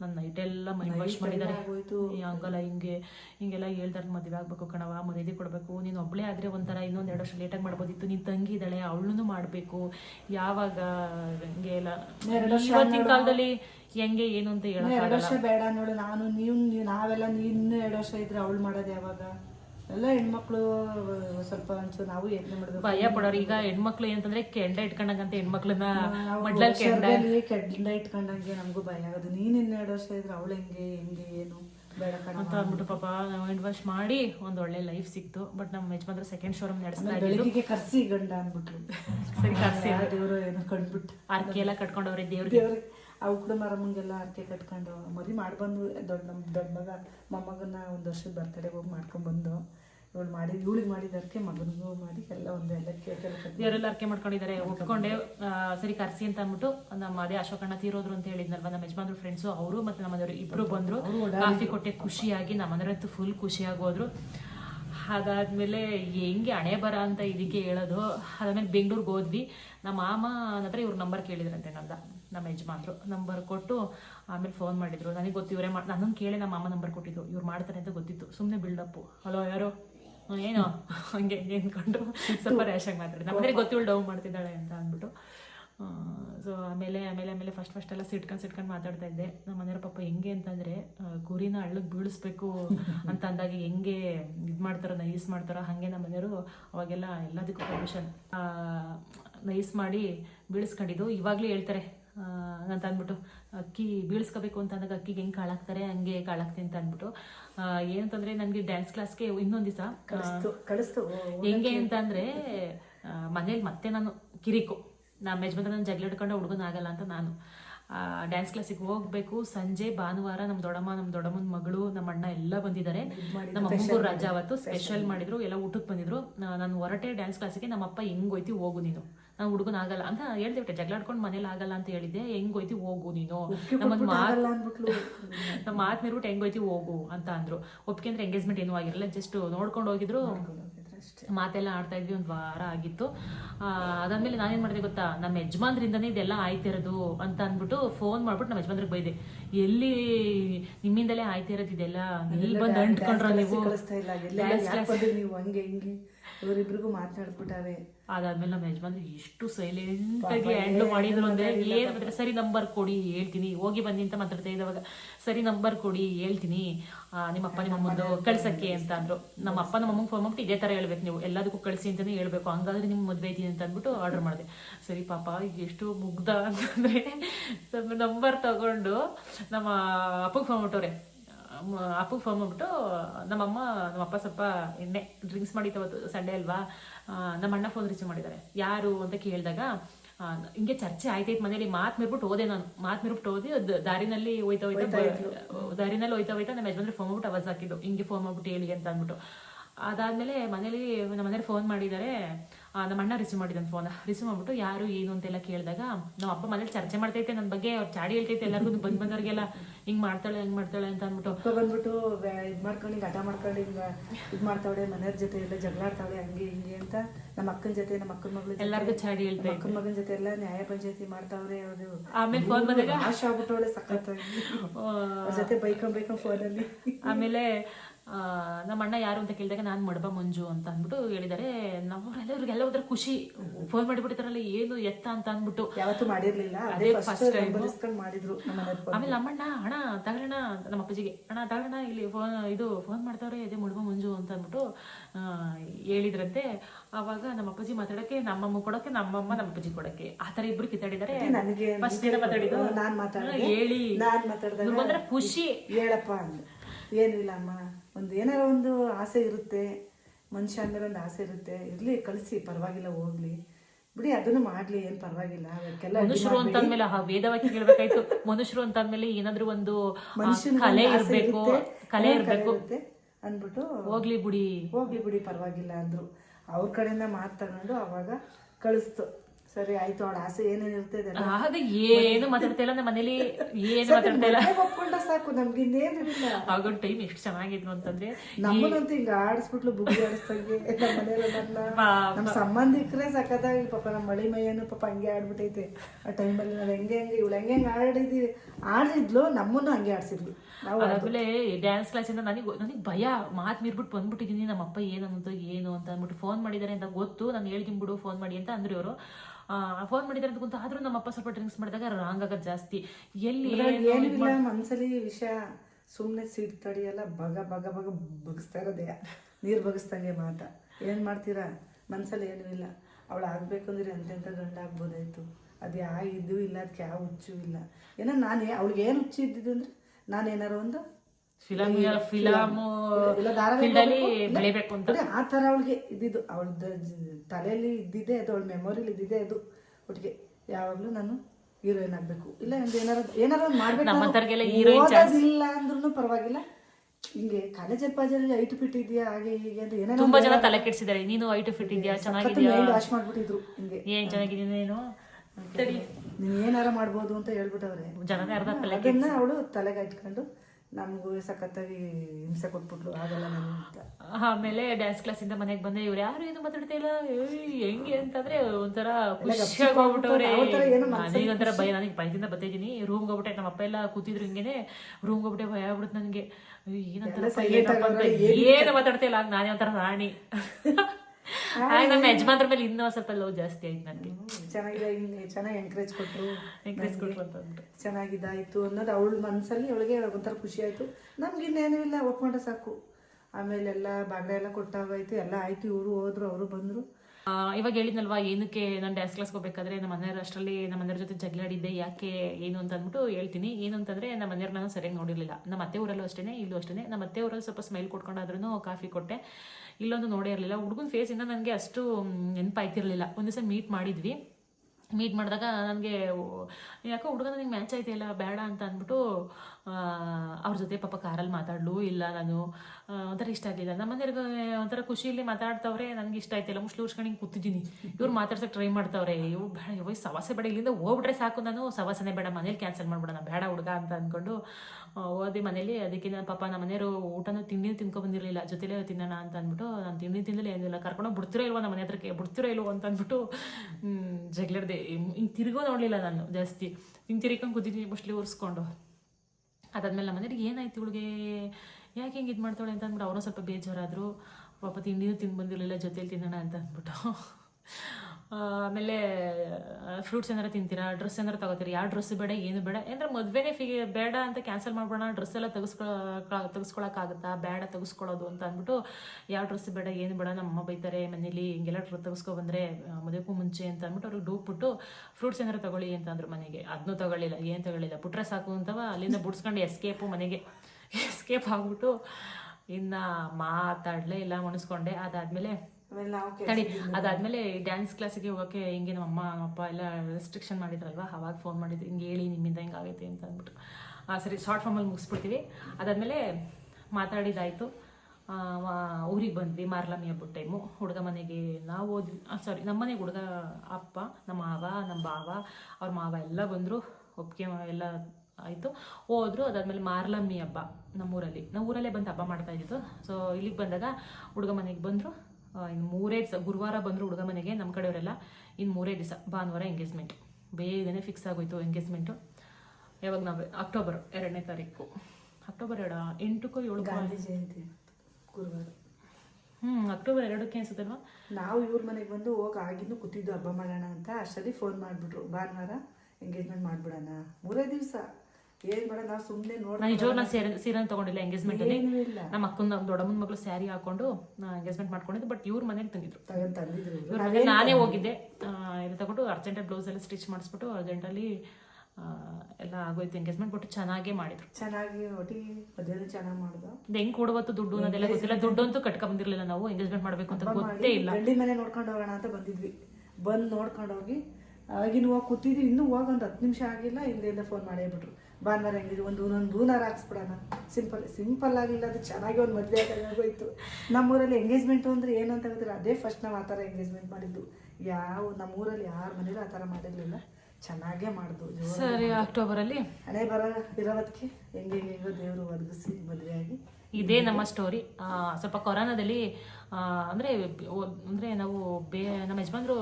ನನ್ನ ನೈಟೆಲ್ಲ ಮೈಂಡ್ ವಾಶ್ ಮಾಡಿದ್ದಾರೆ. ಹೋಯ್ತು ಹಂಗಲ್ಲ ಹಿಂಗೆ ಹಿಂಗೆಲ್ಲ ಹೇಳ್ತಾರೆ ಮದುವೆ ಆಗಬೇಕು ಕಣವ ಮದುವೆ ಕೊಡಬೇಕು. ನೀನು ಒಬ್ಬಳೇ ಆದರೆ ಒಂಥರ ಇನ್ನೊಂದು ಎರಡು ವರ್ಷ ಲೇಟಾಗಿ ಮಾಡ್ಬೋದಿತ್ತು. ನೀನು ತಂಗಿ ಇದ್ದಾಳೆ ಅವಳನ್ನು ಮಾಡಬೇಕು. ಯಾವಾಗ ಹಿಂಗೆ ಎಲ್ಲ ಇವತ್ತಿನ ಕಾಲದಲ್ಲಿ ಹೆಂಗೆ ಏನು ಅಂತ ಎರಡು ವರ್ಷ ಬೇಡ ನೋಡು. ನಾನು ನೀವು ನಾವೆಲ್ಲ ನೀನು ಎರಡು ವರ್ಷ ಇದ್ರೆ ಅವಳು ಮಾಡೋದು ಯಾವಾಗ? ಎಲ್ಲ ಹೆಣ್ಮಕ್ಳು ಸ್ವಲ್ಪ ಒಂಚೂರು ನಾವು ಯೋಚನೆ ಮಾಡ್ಬೇಕು. ಭಯ ಪಡೋರು. ಈಗ ಹೆಣ್ಮಕ್ಳು ಏನಂತಂದ್ರೆ ಕೆಂಡ ಇಟ್ಕೊಂಡಂಗಂತ ಹೆಣ್ಮಕ್ಳನ್ನ ಮಡ್ಲಲ್ಲಿ ಕೆಂಡ ಇಟ್ಕೊಂಡಂಗೆ ನಮಗೂ ಭಯ ಆಗೋದು. ನೀನು ಇನ್ನು ಎರಡು ವರ್ಷ ಇದ್ರೆ ಅವಳು ಹೆಂಗೆ ಹೆಂಗೆ ಏನು? ಬೇಡ ಕಣ. ಅಂತ ಅಂದ್ಬಿಟ್ಟು ಪಾಪ ನಾವು ವಾಶ್ ಮಾಡಿ ಒಂದು ಒಳ್ಳೆ ಲೈಫ್ ಸಿಕ್ತು. ಬಟ್ ನಮ್ಮ ಯಜಮಾನ್ರು ಸೆಕೆಂಡ್ ಶೋರೂಮ್ ನಡೆಸ್ತಾ ಬೆಳಗಿಗೆ ಕರ್ಸಿ ಗಂಡ ಅಂದ್ಬಿಟ್ರು. ಸರಿ ಕರ್ಸಿ. ದೇವರು ಏನೋ ಕಂಡ್ಬಿಟ್ಟು ಆರ್ಕೆ ಎಲ್ಲ ಕಟ್ಕೊಂಡವ್ರೆ ದೇವ್ರಿಗೆ. ಅವು ಕೂಡ ಮರಮ್ಮಂಗೆಲ್ಲ ಅರ್ಕೆ ಕಟ್ಕೊಂಡು ಮರಿ ಮಾಡ್ಬಂದು ದೊಡ್ಡ ನಮ್ಮ ದೊಡ್ಡ ಮಗ ಮೊಮ್ಮಗನ ಒಂದು ವರ್ಷದ ಬರ್ತಡೆಗೆ ಹೋಗಿ ಮಾಡ್ಕೊಂಡ್ ಬಂದು. ಇವಳು ಮಾಡಿ ಇವಳಿಗೆ ಮಾಡಿದ ಅರ್ಕೆ ಮಗನಿಗೂ ಮಾಡಿ ಎಲ್ಲ ಒಂದು ಎಲ್ಲ ದೇವರೆಲ್ಲ ಅರ್ಕೆ ಮಾಡ್ಕೊಂಡಿದ್ದಾರೆ. ಒಪ್ಕೊಂಡೆ ಸರಿ ಕರ್ಸಿ ಅಂತ ಅಂದ್ಬಿಟ್ಟು ನಮ್ಮ ಅದೇ ಅಶೋಕಣ್ಣ ತೀರೋದ್ರು ಅಂತ ಹೇಳಿದ್ನಲ್ವ ನಮ್ಮ ಯಜಮಾನ್ರು ಫ್ರೆಂಡ್ಸು ಅವರು ಮತ್ತೆ ನಮ್ಮ ಮನೆಯವರು ಇಬ್ರು ಬಂದ್ರು. ಕಾಫಿ ಕೊಟ್ಟೆ ಖುಷಿಯಾಗಿ ನಮ್ಮ ಮನೆಯವ್ರಂತೂ ಫುಲ್ ಖುಷಿಯಾಗಿ ಹೋದ್ರು. ಅದಾದ್ಮೇಲೆ ಹೆಂಗೆ ಹಣೆ ಬರ ಅಂತ ಇದಕ್ಕೆ ಹೇಳೋದು ಅದಾದ್ಮೇಲೆ ಬೆಂಗಳೂರಿಗೆ ಹೋದ್ವಿ. ನಮ್ಮ ಮಾಮ ಹತ್ರ ಇವ್ರ ನಂಬರ್ ಕೇಳಿದ್ರಂತೆ ನಂದ ನಮ್ಮ ಯಜಮಾನ್ರು. ನಂಬರ್ ಕೊಟ್ಟು ಆಮೇಲೆ ಫೋನ್ ಮಾಡಿದ್ರು. ನನಗೆ ಗೊತ್ತು ಇವರೇ ಮಾಡಿ ನನ್ನನ್ನು ಕೇಳಿ ನಮ್ಮ ಮಾಮ ನಂಬರ್ ಕೊಟ್ಟಿದ್ದು. ಇವ್ರು ಮಾಡ್ತಾರೆ ಅಂತ ಗೊತ್ತಿತ್ತು. ಸುಮ್ಮನೆ ಬಿಲ್ಡಪ್ಪು ಹಲೋ ಯಾರು? ಏನೋ ಹಂಗೆ ಹಿಂಗೆ ಅಂದ್ಕೊಂಡು ಸ್ವಲ್ಪ ಆಗಿ ಮಾತಾಡಿದೆ ನಮ್ಮನೆ ಗೊತ್ತಿಲ್ಲ ಡೌ ಮಾಡ್ತಿದ್ದಾಳೆ ಅಂತ ಅಂದ್ಬಿಟ್ಟು. ಸೊ ಆಮೇಲೆ ಆಮೇಲೆ ಆಮೇಲೆ ಫಸ್ಟ್ ಫಸ್ಟ್ ಎಲ್ಲ ಸಿಟ್ಕೊಂಡು ಸಿಟ್ಕೊಂಡು ಮಾತಾಡ್ತಾ ಇದ್ದೆ. ನಮ್ಮ ಮನೆಯವ್ರ ಪಾಪ ಹೆಂಗೆ ಅಂತಂದರೆ ಕುರಿನ ಹಳ್ಳಕ್ಕೆ ಬೀಳಿಸ್ಬೇಕು ಅಂತ ಅಂದಾಗ ಹೆಂಗೆ ಇದು ಮಾಡ್ತಾರೋ ನೈಸ್ ಮಾಡ್ತಾರೋ ಹಾಗೆ ನಮ್ಮ ಮನೆಯವರು ಅವಾಗೆಲ್ಲ ಎಲ್ಲದಕ್ಕೂ ಪರ್ಮಿಷನ್ ನೈಸ್ ಮಾಡಿ ಬೀಳಿಸ್ಕೊಂಡಿದ್ದು. ಇವಾಗಲೇ ಹೇಳ್ತಾರೆ ಅಂತ ಅಂದ್ಬಿಟ್ಟು ಅಕ್ಕಿ ಬೀಳ್ಸ್ಕೋಬೇಕು ಅಂತ ಅಂದಾಗ ಅಕ್ಕಿಗೆ ಹೆಂಗೆ ಕಾಳಾಕ್ತಾರೆ ಹಂಗೆ ಕಾಳಾಕ್ತೀನಿ ಅಂತ ಅಂದ್ಬಿಟ್ಟು. ಏನಂತಂದ್ರೆ ನನಗೆ ಡ್ಯಾನ್ಸ್ ಕ್ಲಾಸ್ಗೆ ಇನ್ನೊಂದು ದಿವಸ ಕಳಿಸ್ತು ಹೆಂಗೆ ಅಂತ ಅಂದ್ರೆ ಮನೇಲಿ ಮತ್ತೆ ನಾನು ಕಿರಿಕು. ನಮ್ಮ ಯಜಮಾನ ನಾನು ಜಗಳ ಹಿಡ್ಕೊಂಡು ಹುಡುಗನ ಆಗಲ್ಲ ಅಂತ ನಾನು. ಡ್ಯಾನ್ಸ್ ಕ್ಲಾಸಿಗೆ ಹೋಗ್ಬೇಕು. ಸಂಜೆ ಭಾನುವಾರ ನಮ್ಮ ದೊಡ್ಡಮ್ಮ ನಮ್ಮ ದೊಡ್ಡಮ್ಮನ ಮಗಳು ನಮ್ಮ ಅಣ್ಣ ಎಲ್ಲ ಬಂದಿದ್ದಾರೆ. ನಮ್ಮ ಅಮ್ಮಗೂ ರಜಾ ಅವತ್ತು ಸ್ಪೆಷಲ್ ಮಾಡಿದ್ರು. ಎಲ್ಲ ಊಟಕ್ಕೆ ಬಂದಿದ್ರು. ನಾನು ಹೊರಟೆ ಡ್ಯಾನ್ಸ್ ಕ್ಲಾಸಿಗೆ ನಮ್ಮಪ್ಪ ಹೆಂಗೋಯ್ತಿ ಹೋಗು ನಾನು. ಹುಡುಗನ ಆಗಲ್ಲ. ಅಂತ ಹೇಳ್ದೆ ಜಗಳ ಜಗಳಾಡ್ಕೊಂಡು ಮನೇಲಿ ಆಗಲ್ಲ ಅಂತ ಹೇಳಿದ್ದೆ. ಹೆಂಗ್ ಹೋಯ್ತಿ ಹೋಗು ನೀನು. ನಮ್ಮನ್ನ ಮಾಡಲ್ಲ ಆಗಲ್ಲ ಅಂದ್ಬಿಟ್ಲು. ನಮ್ಮ ಮಾತು ಮೀರ್ಬಿಟ್ಟು ಹೆಂಗ್ ಹೋಯ್ತಿ ಹೋಗು ಅಂತ ಅಂದ್ರು. ಒಪ್ಪಿಗೆ ಅಂದ್ರೆ ಎಂಗೇಜ್ಮೆಂಟ್ ಏನೂ ಆಗಿರಲ್ಲ ಜಸ್ಟ್ ನೋಡ್ಕೊಂಡು ಹೋಗಿದ್ರು. ಮಾತೆಲ್ಲ ಆಡ್ತಾ ಇದ್ವಿ ಒಂದು ವಾರ ಆಗಿತ್ತು. ಆ, ಅದಾದ್ಮೇಲೆ ನಾನೇನ್ ಮಾಡಿದೆ ಗೊತ್ತಾ? ನಮ್ಮ ಯಜಮಾನ್ರಿಂದನೇ ಇದೆಲ್ಲ ಆಯ್ತಿರೋದು ಅಂತ ಅಂದ್ಬಿಟ್ಟು ಫೋನ್ ಮಾಡ್ಬಿಟ್ಟು ನಮ್ಮ ಯಜಮಾನ್ರಿಗೆ ಬೈದೆ. ಎಲ್ಲಿ ನಿಮ್ಮಿಂದಲೇ ಆಯ್ತಿರೋದು ಇದೆಲ್ಲ? ಎಲ್ಲಿ ಬಂದು ಅಂಟ್ಕೊಂಡ್ರ ನೀವು? ಮಾತಾಡ್ಬಿಟ್ಟಾರೆ. ಇವರಿಬ್ರಿಗೂ ಮಾತನಾಡ್ಬಿಟ್ಟಾರೆ ಅದಾದ್ಮೇಲೆ ನಮ್ಮ ಯಜಮಾನ್ರು ಎಷ್ಟು ಸೈಲೆಂಟ್ ಆಗಿ ಹ್ಯಾಂಡ್ಲ್ ಮಾಡಿದ್ರು ಅಂದ್ರೆ ಏನ್ ಸರಿ ನಂಬರ್ ಕೊಡಿ ಹೇಳ್ತೀನಿ ಹೋಗಿ ಬನ್ನಿ ಅಂತ ಮಾತಾಡ್ತಾ ಇದ್ದಾವಾಗ ಸರಿ ನಂಬರ್ ಕೊಡಿ ಹೇಳ್ತೀನಿ ಆ, ನಿಮ್ಮ ಅಪ್ಪ ನಿಮ್ಮ ಅಮ್ಮಂದು ಕಳ್ಸಕ್ಕೆ ಅಂತ ಅಂದ್ರು. ನಮ್ಮ ಅಪ್ಪ ನಮ್ಮ ಅಮ್ಮಂಗೆ ಫೋನ್ ಮಾಡ್ಬಿಟ್ಟು ಇದೇ ತರ ಹೇಳ್ಬೇಕು ನೀವು ಎಲ್ಲದಕ್ಕೂ ಕಳಿಸಿ ಅಂತಾನೆ ಹೇಳ್ಬೇಕು. ಹಂಗಾದ್ರೆ ನಿಮ್ಗೆ ಮದ್ವೆ ಐತಿ ಅಂತ ಅಂದ್ಬಿಟ್ಟು ಆರ್ಡರ್ ಮಾಡಿದೆ. ಸರಿ ಪಾಪ ಈಗ ಎಷ್ಟು ಮುಗ್ಧ ಅಂತಂದ್ರೆ ನಂಬರ್ ತಗೊಂಡು ನಮ್ಮ ಅಪ್ಪಗೆ ಫೋನ್ ಮಾಡ್ಬಿಟ್ಟವ್ರೆ ಅಪ್ಪಗೆ ಫೋನ್ ಮಾಡ್ಬಿಟ್ಟು ನಮ್ಮಮ್ಮ ನಮ್ಮಪ್ಪ ಸ್ವಲ್ಪ ಎಣ್ಣೆ ಡ್ರಿಂಕ್ಸ್ ಮಾಡಿತ್ತು ಅವತ್ತು ಸಂಡೇ ಅಲ್ವಾ? ನಮ್ಮ ಅಣ್ಣ ಫೋನ್ ರಿಸೀವ್ ಮಾಡಿದ್ದಾರೆ. ಯಾರು ಅಂತ ಕೇಳಿದಾಗ ಹಿಂಗೆ ಚರ್ಚೆ ಆಯ್ತೈತೆ ಮನೇಲಿ ಮಾತು ಮಿರ್ಬಿಟ್ಟು ಹೋದೆ ನಾನು. ಮಾತು ಮಿರ್ಬಿಟ್ಟು ಓದಿ ಅದು ದಾರಿನಲ್ಲಿ ಹೋಯ್ತಾ ಹೋಯ್ತಾ ದಾರಿನಲ್ಲಿ ಹೋಯ್ತಾ ಹೋಯ್ತಾ ನಮ್ಮ ಯಜಮಾನ್ರೆ ಫೋನ್ ಮಾಡ್ಬಿಟ್ಟು ಅವಾಜ್ ಹಾಕಿದ್ದು. ಹಿಂಗೆ ಫೋನ್ ಮಾಡ್ಬಿಟ್ಟು ಹೇಳಿ ಅಂತ ಅಂದ್ಬಿಟ್ಟು. ಅದಾದ್ಮೇಲೆ ಮನೇಲಿ ನಮ್ಮ ಮನೇಲಿ ಫೋನ್ ಮಾಡಿದ್ದಾರೆ. ನಮ್ಮ ಅಣ್ಣ ರಿಸೀವ್ ಮಾಡಿದ್ದಾನೆ ಫೋನ್ ರಿಸೀವ್ ಮಾಡ್ಬಿಟ್ಟು ಯಾರು ಏನು ಅಂತೆಲ್ಲ ಕೇಳಿದಾಗ ನಮ್ಮ ಅಪ್ಪ ಮನೇಲಿ ಚರ್ಚೆ ಮಾಡ್ತೈತೆ ನನ್ನ ಬಗ್ಗೆ ಅವ್ರು ಚಾಡಿ ಹೇಳ್ತೈತೆ ಎಲ್ಲರಿಗೂ ಬಂದ್ ಬಂದವ್ರಿಗೆಲ್ಲ ಹಿಂಗ್ ಮಾಡ್ತಾಳೆ ಹಂಗ್ ಮಾಡ್ತಾಳೆ ಅಂತ ಅಂದ್ಬಿಟ್ಟು. ಬಂದ್ಬಿಟ್ಟು ಇದ್ ಮಾಡ್ಕೊಂಡು ಹಿಂಗೆ ಹಠ ಮಾಡ್ಕೊಂಡು ಹಿಂಗೆ ಇದು ಮಾಡ್ತಾವಳೆ ಮನೆಯವ್ರ ಜೊತೆ ಎಲ್ಲ ಜಗಳ ಆಡ್ತಾವಳೆ ಹಂಗೆ ಹಿಂಗೆ ಅಂತ ನಮ್ಮ ಅಕ್ಕನ ಜೊತೆ ನಮ್ಮ ಅಕ್ಕನ ಮಗಳು ಎಲ್ಲರಿಗೂ ಚಾಡಿ ಹೇಳ್ತಾ ನಮ್ಮ ಅಕ್ಕನ ಮಗನ ಜೊತೆ ಎಲ್ಲ ನ್ಯಾಯ ಪಂಚಾಯತಿ ಮಾಡ್ತಾವ್ರೆ ಅವರು ಆಮೇಲೆ ಫೋನ್ ಬಂದಾಗ ಆಶಾ ಆಗ್ಬಿಟ್ಟವಳೆ ಅವಳೆ ಅವ್ರ ಜೊತೆ ಬೈಕೊಂಡ್ ಬೈಕೊಂಡ್ ಫೋನಲ್ಲಿ ಆಮೇಲೆ ನಮ್ಮ ಅಣ್ಣ ಯಾರು ಅಂತ ಕೇಳಿದಾಗ ನಾನು ಮಡಬ ಮಂಜು ಅಂತ ಅಂದ್ಬಿಟ್ಟು ಹೇಳಿದ್ದಾರೆ. ನಮ್ಮವರೆಲ್ಲರಿಗೆಲ್ಲ ಹೋದ್ರೆ ಖುಷಿ. ಫೋನ್ ಮಾಡಿಬಿಡ್ತಾರಲ್ಲ ಏನು ಎತ್ತ ಅಂತ ಅಂದ್ಬಿಟ್ಟು. ಯಾವತ್ತು ಮಾಡಿರ್ಲಿಲ್ಲ ಅದೇ ಫಸ್ಟ್ ಟೈಮ್ ಮಾಡಿದ್ರು ಆಮೇಲೆ ನಮ್ಮಣ್ಣ ಅಣ್ಣ ತಗೊಳ್ಳೋಣ ನಮ್ಮ ಅಪ್ಪಾಜಿಗೆ ಅಣ್ಣ ತಗೊಳ್ಳೋಣ ಇಲ್ಲಿ ಫೋನ್ ಇದು ಫೋನ್ ಮಾಡ್ತಾವ್ರೆ ಅದೇ ಮುಡುಬ ಮಂಜು ಅಂತ ಅಂದ್ಬಿಟ್ಟು ಹೇಳಿದ್ರಂತೆ. ಅವಾಗ ನಮ್ಮ ಅಪ್ಪಾಜಿ ಮಾತಾಡಕ್ಕೆ ನಮ್ಮಮ್ಮ ಕೊಡಕ್ಕೆ ನಮ್ಮಮ್ಮ ನಮ್ಮ ಅಪ್ಪಾಜಿ ಕೊಡಕ್ಕೆ ಆ ತರ ಇಬ್ರು ಕಿತ್ತಾಡಿದ್ದಾರೆ. ಫಸ್ಟ್ ಮಾತಾಡಿದ್ದು. ನಾನ್. ಹೇಳಿ. ನಾನು ಖುಷಿ. ಹೇಳಪ್ಪ ಏನಿಲ್ಲ ಅಮ್ಮ ಒಂದು ಏನಾರ ಒಂದು ಆಸೆ ಇರುತ್ತೆ ಮನುಷ್ಯ ಅಂದ್ರೆ ಒಂದು ಆಸೆ ಇರುತ್ತೆ ಇರ್ಲಿ ಕಳಿಸಿ ಪರವಾಗಿಲ್ಲ ಹೋಗ್ಲಿ. ಬಿಡಿ ಅದನ್ನು ಮಾಡ್ಲಿ ಏನ್ ಪರವಾಗಿಲ್ಲ. ಅದಕ್ಕೆಲ್ಲ ಮನುಷ್ಯರು ಅಂತ ಅಂತಂದ್ಮೇಲೆ ಆ ವೇದವಾಕ್ಯ ಕೇಳ್ಬೇಕಾಯ್ತು ಮನುಷ್ಯರು ಅಂತಂದ್ಮೇಲೆ ಏನಾದ್ರೂ ಒಂದು ಮನುಷ್ಯನ ಕಲೆ ಇರ್ಬೇಕು ಕಲೆ ಇರಬೇಕು. ಅಂದ್ಬಿಟ್ಟು ಹೋಗ್ಲಿ ಬಿಡಿ. ಹೋಗ್ಲಿ ಬಿಡಿ ಪರವಾಗಿಲ್ಲ ಅಂದ್ರು. ಅವ್ರ ಕಡೆಯಿಂದ ಮಾತು ತಗೊಂಡು ಅವಾಗ ಕಳಿಸ್ತು. ಸರಿ ಆಯ್ತು ಅವಳ ಆಸೆ ಏನೇನು ಇರ್ತದೆ ಆಗ ಏನು ಮಾತಾಡ್ತಾ ಇಲ್ಲ ನಮ್ಮ ಮನೇಲಿ ಏನು ಮಾತಾಡ್ತಾ ಇಲ್ಲ. ಮನೆಗ್ ಸಾಕು ನಮ್ಗೆ ಇನ್ನೇನು ಇಲ್ಲ ಆಗೊಂದು ಟೈಮ್ ಎಷ್ಟು ಚೆನ್ನಾಗಿದ್ರು ಅಂತಂದ್ರೆ ನಮ್ಮನ್ನಂತೂ ಹಿಂಗ ಆಡಿಸ್ಬಿಟ್ಲು ಬುಗ್ಗಿ ಆಡಿಸ್ದಂಗೆ. ನಮ್ಮ ಪಾಪ. ನಮ್ಮ ಸಂಬಂಧಿಕರೇ ಸಖತ್ತಾಗಿ ಪಾಪ ನಮ್ಮ ಮಳಿ ಮೈಯನ್ನು ಪಾಪ ಹಂಗೆ ಆಡ್ಬಿಟ್ಟೈತೆ. ಆ ಟೈಮಲ್ಲಿ ನಾವು ಹೆಂಗೆ ಹೆಂಗೆ ಇವಳು ಹೆಂಗೆ ಹೆಂಗೆ ಆಡಿದ್ವಿ. ಆಡಿದ್ಲು ನಮ್ಮನ್ನು ಹಂಗೆ ಆಡ್ಸಿದ್ಲು. ಅದಾದ್ಮೇಲೆ ಡ್ಯಾನ್ಸ್ ಕ್ಲಾಸಿಂದ ನನಗೆ ನನಗೆ ಭಯ ಮಾತು ಮೀರ್ಬಿಟ್ಟು ಬಂದ್ಬಿಟ್ಟಿದ್ದೀನಿ ನಮ್ಮ ಅಪ್ಪ ಏನು ಅನ್ನೋದು ಏನು ಅಂತ ಅಂದ್ಬಿಟ್ಟು ಫೋನ್ ಮಾಡಿದ್ದಾರೆ ಅಂತ ಗೊತ್ತು. ನಾನು ಹೇಳ್ತೀನಿ ಬಿಡು ಫೋನ್ ಮಾಡಿ ಅಂತ ಅಂದ್ರು ಇವರು. ಫೋನ್ ಮಾಡಿದ್ದಾರೆ ಅಂತ ಆದ್ರೂ ನಮ್ಮ ಅಪ್ಪ ಸ್ವಲ್ಪ ಡ್ರಿಂಕ್ಸ್ ಮಾಡಿದಾಗ ರಾಂಗ್ ಆಗೋದು ಜಾಸ್ತಿ. ಎಲ್ಲಿ ಇದ್ರಲ್ಲಿ ಏನು ಏನೂ ಇಲ್ಲ ಮನ್ಸಲ್ಲಿ ವಿಷಯ ಸುಮ್ಮನೆ ಸೀಟ್ ತಡಿಯಲ್ಲ ಬಗ ಬಗ ಬಗ ಬಗಿಸ್ತಾ ಇರೋದೇ. ನೀರು ಬಗ್ಸ್ದಂಗೆ ಮಾತ. ಏನು ಮಾಡ್ತೀರಾ? ಮನ್ಸಲ್ಲಿ ಏನೂ ಇಲ್ಲ. ಅವಳು ಆಗ್ಬೇಕು ಅಂದ್ರೆ ಎಂತೆಂಥ ಗಂಡ ಆಗ್ಬೋದಾಯ್ತು? ಅದು ಯಾವ ಇದು ಇಲ್ಲ ಅದಕ್ಕೆ ಯಾವ ಹುಚ್ಚು ಇಲ್ಲ? ಏನೋ ನಾನೇ ಅವಳಿಗೆ ಏನು ಹುಚ್ಚು ಇದ್ದಿದ್ದು ಅಂದ್ರೆ ನಾನು ಏನಾರು ಒಂದು ಫಿಲಮ್ ಫಿಲಮ್. ಇಲ್ಲ ಧಾರಾವಾಹಿ ಫೀಲ್ಡ್ ಅಲ್ಲಿ ಬೆಳಿಬೇಕು ಅಂತ. ಆ ತರ ಅವಳಿಗೆ ಇದ್ದಿದ್ದು ಅವಳದ ತಲೆಯಲ್ಲಿ ಇದ್ದಿದ್ದೆ ಅದು ಅವಳ ಮೆಮೊರಿಲಿ ಇದ್ದಿದ್ದೆ ಅದು. ಒಟ್ಟಿಗೆ ಯಾವಾಗಲೂ ನಾನು ಹೀರೋಯಿನ್ ಆಗಬೇಕು. ಇಲ್ಲ ಏನಾರ ಏನಾರು ಏನಾರು ಒಂದು ಮಾಡ್ಬೇಕು ಅಂದ್ರೂ ಪರವಾಗಿಲ್ಲ. ಹಿಂಗೆ ಕಾಲೇಜಲ್ಲಿ ಪಾಜಲ್ಲಿ ಐಟು ಫಿಟ್ ಇದೆಯಾ ಹಾಗೆ ಹೀಗೆ ಅಂತ ಏನೋ ತುಂಬಾ ಜನ ತಲೆ ಕೆಡಿಸಿದ್ದಾರೆ. ನೀನು ಐಟು ಫಿಟ್ ಇದೆಯಾ ಚೆನ್ನಾಗಿದೆಯಾ? ವಾಶ್ ಮಾಡ್ಬಿಟ್ಟಿದ್ರು ಹಿಂಗೆ. ಏನ್ ಚೆನ್ನಾಗಿದ್ದೀನಿ ನೀನು? ನೀನ್ ಏನಾರ ಮಾಡ್ಬೋದು ಅಂತ ಹೇಳ್ಬಿಟ್ಟವ್ರೆ. ಜನನೇ ಅರ್ಧ ತಲೆ ಅದನ್ನ ಅವಳು ತಲೆಗೆ ಇಟ್ಕೊಂಡು ನಮಗೂ ಸಖತ್ತಾಗಿ ಹಿಂಸೆ ಕೊಟ್ಬಿಟ್ರು ಆಗಲ್ಲ ಅಂತ. ಆಮೇಲೆ ಡ್ಯಾನ್ಸ್ ಕ್ಲಾಸಿಂದ ಮನೆಗೆ ಬಂದೆ ಇವ್ರು ಯಾರು ಏನು ಮಾತಾಡ್ತಾ ಇಲ್ಲ ಹೆಂಗೆ ಅಂತಂದ್ರೆ ಒಂಥರ ಖುಷಿಯಾಗಿ ಹೋಗ್ಬಿಟ್ಟವ್ರೆ. ನನಗೆ ಒಂಥರ ಭಯ ನನಗೆ ಭಯದಿಂದ ಬರ್ತಿದ್ದೀನಿ ರೂಮ್ಗೆ ಹೋಗ್ಬಿಟ್ಟೆ ನಮ್ಮ ಅಪ್ಪ ಎಲ್ಲ ಕೂತಿದ್ರು ಹಿಂಗೇನೆ. ರೂಮ್ಗೆ ಹೋಗ್ಬಿಟ್ಟೆ ಭಯ ಆಗ್ಬಿಡುತ್ತೆ ನನಗೆ. ಏನಂತಾರೆ ಏನು ಮಾತಾಡ್ತಾ ಇಲ್ಲ ನಾನೇ ಒಂಥರ ರಾಣಿ. ಆಗ ನಮ್ಮ ಯಜಮಾನ್ರ ಮೇಲೆ ಇನ್ನೂ ಸ್ವಲ್ಪ ಲವ್ ಜಾಸ್ತಿ ಆಯ್ತು ನನಗೆ. ಚೆನ್ನಾಗಿದೆ ಹಿಂಗೆ ಚೆನ್ನಾಗಿ ಎಂಕರೇಜ್ ಕೊಟ್ಟರು ಎಂಕರೇಜ್ ಕೊಟ್ರು ಅಂತ ಅಂದ್ಬಿಟ್ಟು. ಚೆನ್ನಾಗಿದ್ದಾಯ್ತು ಅನ್ನೋದು ಅವಳ ಮನಸ್ಸಲ್ಲಿ ಅವಳಿಗೆ ಒಂಥರ ಖುಷಿ ಆಯಿತು. ನಮ್ಗೆ ಇನ್ನೇನೂ ಇಲ್ಲ ಒಪ್ಕೊಂಡ್ರೆ ಸಾಕು. ಆಮೇಲೆ ಎಲ್ಲ ಬಾಗ್ಲ ಎಲ್ಲ ಕೊಟ್ಟಾಗಾಯ್ತು ಎಲ್ಲ ಆಯ್ತು ಇವರು ಹೋದ್ರು ಅವರು ಬಂದರು. ಇವಾಗ ಹೇಳಿದ್ನಲ್ವಾ, ಏನಕ್ಕೆ ನಾನು ಡ್ಯಾನ್ಸ್ ಕ್ಲಾಸ್ಗೆ ಹೋಗ್ಬೇಕಾದ್ರೆ ನಮ್ಮ ಮನೆಯವ್ರ ಅಷ್ಟರಲ್ಲಿ ನಮ್ಮ ಮನೆಯವ್ರ ಜೊತೆ ಜಗಳಾಡಿದ್ದೆ ಯಾಕೆ, ಏನು ಅಂತ ಅಂದ್ಬಿಟ್ಟು ಹೇಳ್ತೀನಿ. ಏನು ಅಂತಂದ್ರೆ ನಮ್ಮ ಮನೆಯವ್ರು ನಾನು ಸರಿಯಾಗಿ ನೋಡಿರಲಿಲ್ಲ. ನಮ್ಮ ಅತ್ತೆ ಊರಲ್ಲೂ ಅಷ್ಟೇ ಇಲ್ಲೂ ಅಷ್ಟೇ ನಮ್ಮ ಅತ್ತೆ ಊರಲ್ಲಿ ಸ್ವಲ್ಪ ಸ್ಮೈಲ್ ಕೊಟ್ಕೊಂಡಾದ್ರೂ ಕಾಫಿ ಕೊಟ್ಟೆ. ಇಲ್ಲೊಂದು ನೋಡೇ ಇರಲಿಲ್ಲ. ಹುಡುಗನ ಫೇಸಿಂದ ನನಗೆ ಅಷ್ಟು ನೆನಪಾಯ್ತಿರಲಿಲ್ಲ. ಒಂದು ದಿವಸ ಮೀಟ್ ಮಾಡಿದ್ವಿ. ಮೀಟ್ ಮಾಡಿದಾಗ ನನಗೆ, ಯಾಕೋ ಹುಡುಗ ನನಗೆ ಮ್ಯಾಚ್ ಆಯ್ತಿಲ್ಲ ಬೇಡ ಅಂತ ಅಂದ್ಬಿಟ್ಟು ಅವ್ರ ಜೊತೆ ಪಾಪ ಕಾರಲ್ಲಿ ಮಾತಾಡಲು ಇಲ್ಲ ನಾನು. ಒಂಥರ ಇಷ್ಟ ಆಗಲಿಲ್ಲ. ನಮ್ಮ ಮನೆಯವ್ರಿಗೆ ಒಂಥರ ಖುಷಿಯಲ್ಲಿ ಮಾತಾಡ್ತವ್ರೆ, ನನಗೆ ಇಷ್ಟ ಆಯ್ತಿಲ್ಲ ಉರ್ಸ್ಕೊಂಡು ಹಿಂಗೆ ಕೂತಿದ್ದೀನಿ. ಇವ್ರು ಮಾತಾಡ್ಸೋಕೆ ಟ್ರೈ ಮಾಡ್ತಾವ್ರೆ. ಇವು ಬೇಡ ಇವ್ ಸವಾಸೆ ಬೇಡ. ಇಲ್ಲಿಂದ ಹೋಗ್ಬಿಟ್ರೆ ಸಾಕು. ನಾನು ಸವಾಸನೆ ಬೇಡ. ಮನೇಲಿ ಕ್ಯಾನ್ಸಲ್ ಮಾಡ್ಬಿಡೋಣ. ಬೇಡ ಹುಡುಗ ಅಂತ ಅಂದ್ಕೊಂಡು ಹೋದೆ ಮನೇಲಿ ಅದಕ್ಕೆ ಪಾಪ ನಮ್ಮ ಮನೆಯವರು ಊಟನ ತಿಂಡಿ ತಿನ್ಕೊ ಬಂದಿರಲಿಲ್ಲ. ಜೊತೆಲೇ ತಿನ್ನೋಣ ಅಂತ ಅಂದ್ಬಿಟ್ಟು ನಾನು ತಿಂಡಿ ತಿನ್ನಲೇ ಏನಿಲ್ಲ ಕರ್ಕೊಂಡು ಬಿಡ್ತಿರೋ ಇಲ್ವೋ ನಮ್ಮ ಮನೆ ಹತ್ರಕ್ಕೆ, ಬಿಡ್ತಿರೋ ಇಲ್ವೋ ಅಂತ ಅಂದ್ಬಿಟ್ಟು ಜಗಳಾಡ್ದೆ ಹಿಂಗೆ ತಿರುಗೋ ನೋಡಲಿಲ್ಲ ನಾನು, ಜಾಸ್ತಿ. ಹಿಂಗೆ ತಿರ್ಕೊಂಡು ಕೂತಿದ್ದೀನಿ ಮೋಸ್ಟ್ಲಿ ಉರ್ಸ್ಕೊಂಡು. ಅದಾದ್ಮೇಲೆ ನಮ್ಮ ಮನೆಯವ್ರಿಗೆ, ಏನಾಯ್ತು ಇವಳಿಗೆ ಯಾಕೆ ಹಿಂಗೆ ಇದು ಮಾಡ್ತಾಳೆ ಅಂತ ಅಂದ್ಬಿಟ್ಟು ಅವರು ಸ್ವಲ್ಪ ಬೇಜಾರಾದರು. ಪಾಪ ತಿಂಡಿನೂ ತಿಂದು ಬಂದಿರಲಿಲ್ಲ, ಜೊತೆಲಿ ತಿನ್ನೋಣ ಅಂತ ಅಂದ್ಬಿಟ್ಟು ಆಮೇಲೆ ಫ್ರೂಟ್ಸ್ ಏನಾರ ತಿಂತೀರಾ? ಡ್ರೆಸ್ ಏನಾರು ತಗೋತೀರಿ? ಯಾವ ಡ್ರೆಸ್ ಬೇಡ, ಏನು ಬೇಡ? ಅಂದ್ರೆ ಮದುವೆನೇ ಫಿ ಬೇಡ ಅಂತ ಕ್ಯಾನ್ಸಲ್ ಮಾಡ್ಬೋಣ ಡ್ರೆಸ್ ಎಲ್ಲ ತೆಗೆಸ್ಕೊ ತೆಗೆಸ್ಕೊಳಕ್ಕಾಗುತ್ತಾ? ಬೇಡ ತೆಗೆಸ್ಕೊಳ್ಳೋದು ಅಂತ ಅಂದ್ಬಿಟ್ಟು, ಯಾವ ಡ್ರೆಸ್ ಬೇಡ, ಏನು ಬೇಡ, ನಮ್ಮ ಅಮ್ಮ ಬೈತಾರೆ, ಮನೇಲಿ ಹಿಂಗೆಲ್ಲ ಡ್ರೆಸ್ ತೆಗೆಸ್ಕೊ ಬಂದರೆ ಮದುವೆಗೂ ಮುಂಚೆ ಅಂತ ಅಂದ್ಬಿಟ್ಟು ಅವ್ರಿಗೆ ಡೂಕ್ಬಿಟ್ಟು ಫ್ರೂಟ್ಸ್ ಏನಾರು ತಗೊಳ್ಳಿ ಅಂತ ಅಂದ್ರು ಮನೆಗೆ. ಅದನ್ನೂ ತಗೊಳ್ಳಿಲ್ಲ, ಏನು ತಗೊಳ್ಳಿಲ್ಲ. ಪುಟ್ರೆ ಸಾಕು ಅಂತವ ಅಲ್ಲಿಂದ ಬುಡ್ಸ್ಕೊಂಡು ಎಸ್ಕೇಪು ಮನೆಗೆ. ಎಸ್ಕೇಪ್ ಆಗ್ಬಿಟ್ಟು ಇನ್ನು ಮಾತಾಡಲೇ ಇಲ್ಲ ಮಣಿಸ್ಕೊಂಡೆ ಅದಾದಮೇಲೆ ತಡಿ, ಅದಾದ್ಮೇಲೆ ಡ್ಯಾನ್ಸ್ ಕ್ಲಾಸಿಗೆ ಹೋಗಕ್ಕೆ ಹಿಂಗೆ ನಮ್ಮ ಅಮ್ಮ, ಅಪ್ಪ ಎಲ್ಲ ರೆಸ್ಟ್ರಿಕ್ಷನ್ ಮಾಡಿದ್ರಲ್ವಾ? ಅವಾಗ ಫೋನ್ ಮಾಡಿದ್ರು ಹಿಂಗೆ ಹೇಳಿ ನಿಮ್ಮಿಂದ ಹಿಂಗೆ ಆಗೈತೆ ಅಂತ ಅಂದ್ಬಿಟ್ಟು. ಸರಿ ಶಾರ್ಟ್ ಫಾರ್ಮಲ್ಲಿ ಮುಗಿಸ್ಬಿಡ್ತೀವಿ. ಅದಾದಮೇಲೆ ಮಾತಾಡಿದಾಯಿತು ಊರಿಗೆ ಬಂದ್ವಿ ಮಾರ್ಲಮಿ ಹಬ್ಬದ ಟೈಮು ಹುಡುಗ ಮನೆಗೆ ನಾವು ಹೋದ್ವಿ. ಸಾರಿ ನಮ್ಮ ಮನೆಗೆ ಹುಡುಗ ಅಪ್ಪ, ನಮ್ಮ ಮಾವ, ನಮ್ಮ ಬಾವ, ಅವ್ರ ಮಾವ ಎಲ್ಲ ಬಂದರು. ಒಪ್ಪಿಗೆ ಎಲ್ಲ ಆಯಿತು. ಹೋದ್ರು, ಅದಾದಮೇಲೆ ಮಾರ್ಲಮ್ಮಿ ಹಬ್ಬ ನಮ್ಮೂರಲ್ಲಿ. ನಾವು ಊರಲ್ಲೇ ಬಂದು ಹಬ್ಬ ಮಾಡ್ತಾ ಇದ್ದಿತ್ತು ಸೊ ಇಲ್ಲಿಗೆ ಬಂದಾಗ ಹುಡುಗ ಮನೆಗೆ ಬಂದರು. ಇನ್ನು ಮೂರೇ ದಿವಸ ಗುರುವಾರ ಬಂದರು ಹುಡುಗ ಮನೆಗೆ ನಮ್ಮ ಕಡೆಯವರೆಲ್ಲ. ಇನ್ನು ಮೂರೇ ದಿವಸ ಭಾನುವಾರ ಎಂಗೇಜ್ಮೆಂಟ್ ಬೇಗನೆ ಫಿಕ್ಸ್ ಆಗೋಯ್ತು ಎಂಗೇಜ್ಮೆಂಟು ಯಾವಾಗ ನಾವು ಅಕ್ಟೋಬರ್ ಎರಡನೇ ತಾರೀಕು. ಅಕ್ಟೋಬರ್ ಎರಡ ಎಂಟಕ್ಕೂ ಏಳು ಗಾಂಧಿ ಜಯಂತಿ ಗುರುವಾರ. ಹ್ಞೂ ಅಕ್ಟೋಬರ್ ಎರಡಕ್ಕೆ ಅನ್ಸುತ್ತಲ್ವಾ? ನಾವು ಇವ್ರ ಮನೆಗೆ ಬಂದು ಹೋಗಿ ಆಗಿದ್ದು ಕೂತಿದ್ದು ಹಬ್ಬ ಮಾಡೋಣ ಅಂತ ಅಷ್ಟರಲ್ಲಿ ಫೋನ್ ಮಾಡಿಬಿಟ್ರು. ಭಾನುವಾರ ಎಂಗೇಜ್ಮೆಂಟ್ ಮಾಡ್ಬಿಡೋಣ. ಮೂರೇ ದಿವಸ. ಏನು ನಾವು ಸುಮ್ಮನೆ ನಾನು ನೋಡಿ ನಿಜವಾಗ್ಲೂ ನಾನು ಸೀರೆ ಸೀರೆ ತಗೊಂಡಿಲ್ಲ ಎಂಗೇಜ್ಮೆಂಟ್ ಅಲ್ಲಿ. ಏನೂ ಇಲ್ಲ. ನಮ್ಮ ಅಕ್ಕನ ದೊಡ್ಡಮ್ಮನ ಮಗಳು ಸ್ಯಾರಿ ಹಾಕೊಂಡು ಎಂಗೇಜ್ಮೆಂಟ್ ಮಾಡ್ಕೊಂಡಿದ್ದು ಬಟ್ ಇವ್ರ ಮನೇಲಿ ತಂದಿದ್ರು. ತಗೊಂಡ್ ತಂದಿದ್ರು. ಇವ್ರು. ನಾನೇ ಹೋಗಿದ್ದೆ. ಇಲ್ಲಿ ತಗೊಂಡು ಅರ್ಜೆಂಟಾಗಿ ಬ್ಲೌಸ್ ಎಲ್ಲ ಸ್ಟಿಚ್ ಮಾಡಿಸ್ಬಿಟ್ಟು ಅರ್ಜೆಂಟಲ್ಲಿ ಎಲ್ಲ ಆಗೋಯ್ತು ಎಂಗೇಜ್ಮೆಂಟ್ ಬಟ್ ಚೆನ್ನಾಗೇ ಮಾಡಿದ್ರು. ಚೆನ್ನಾಗಿ ಒಟ್ಟಿಗೆ ಚೆನ್ನಾಗಿ ಮಾಡ್ದ? ಇದು ಹೆಂಗ್ ಕೊಡುವತ್ತು ದುಡ್ಡು ಅನ್ನೋದೆಲ್ಲ ಗೊತ್ತಿಲ್ಲ. ದುಡ್ಡು ಅಂತೂ ಕಟ್ಕೊಂಡ್ ಬಂದಿರ್ಲಿಲ್ಲ ನಾವು. ಎಂಗೇಜ್ಮೆಂಟ್ ಮಾಡ್ಬೇಕು ಅಂತ ಗೊತ್ತೇ ಇಲ್ಲ. ಗಂಡಿನ ಮನೆ ನೋಡ್ಕೊಂಡು ಹೋಗೋಣ ಅಂತ ಬಂದಿದ್ವಿ. ಬಂದು ನೋಡ್ಕೊಂಡು ಹೋಗಿ ಆಗಿನ ಹೋಗಿ ಕೂತಿದ್ವಿ ಇನ್ನೂ ಹೋಗಿ ಒಂದು ಹತ್ತು ನಿಮಿಷ ಆಗಿಲ್ಲ ಹಿಂದೆಯಿಂದ ಫೋನ್ ಮಾಡೇ ಬಿಟ್ರು. ಭಾನುವಾರ ಹೆಂಗಿದ್ರು ಒಂದು ಒಂದೊಂದು ಹೂನಾರ ಹಾಕ್ಸ್ಬಿಡೋಣ. ಸಿಂಪಲ್ ಸಿಂಪಲ್ ಆಗಿಲ್ಲ ಅದು ಚೆನ್ನಾಗಿ ಒಂದು ಮದುವೆ ಆಗೋಯ್ತು ನಮ್ಮೂರಲ್ಲಿ ಎಂಗೇಜ್ಮೆಂಟು ಅಂದರೆ ಏನು ಅಂತ ಹೇಳಿದ್ರೆ ಅದೇ ಫಸ್ಟ್ ನಾವು ಆ ಥರ ಎಂಗೇಜ್ಮೆಂಟ್ ಮಾಡಿದ್ದು. ಯಾವ ನಮ್ಮೂರಲ್ಲಿ ಯಾರು ಮನೇಲೂ ಆ ಥರ ಮಾಡಿರಲಿಲ್ಲ. ಚೆನ್ನಾಗೇ ಮಾಡಿದ್ವು ಸರಿ ಅಕ್ಟೋಬರಲ್ಲಿ ಹಣೆ ಬರ ಇರೋದಕ್ಕೆ ಹೆಂಗೆ ಹೆಂಗೆ ದೇವರು ಒದಗಿಸಿ ಮದುವೆ ಆಗಿ. ಇದೇ ನಮ್ಮ ಸ್ಟೋರಿ ಸ್ವಲ್ಪ ಕೊರೋನಾದಲ್ಲಿ ಅಂದರೆ ಅಂದರೆ ನಾವು ಬೇ, ನಮ್ಮ ಯಜಮಾನ್ರು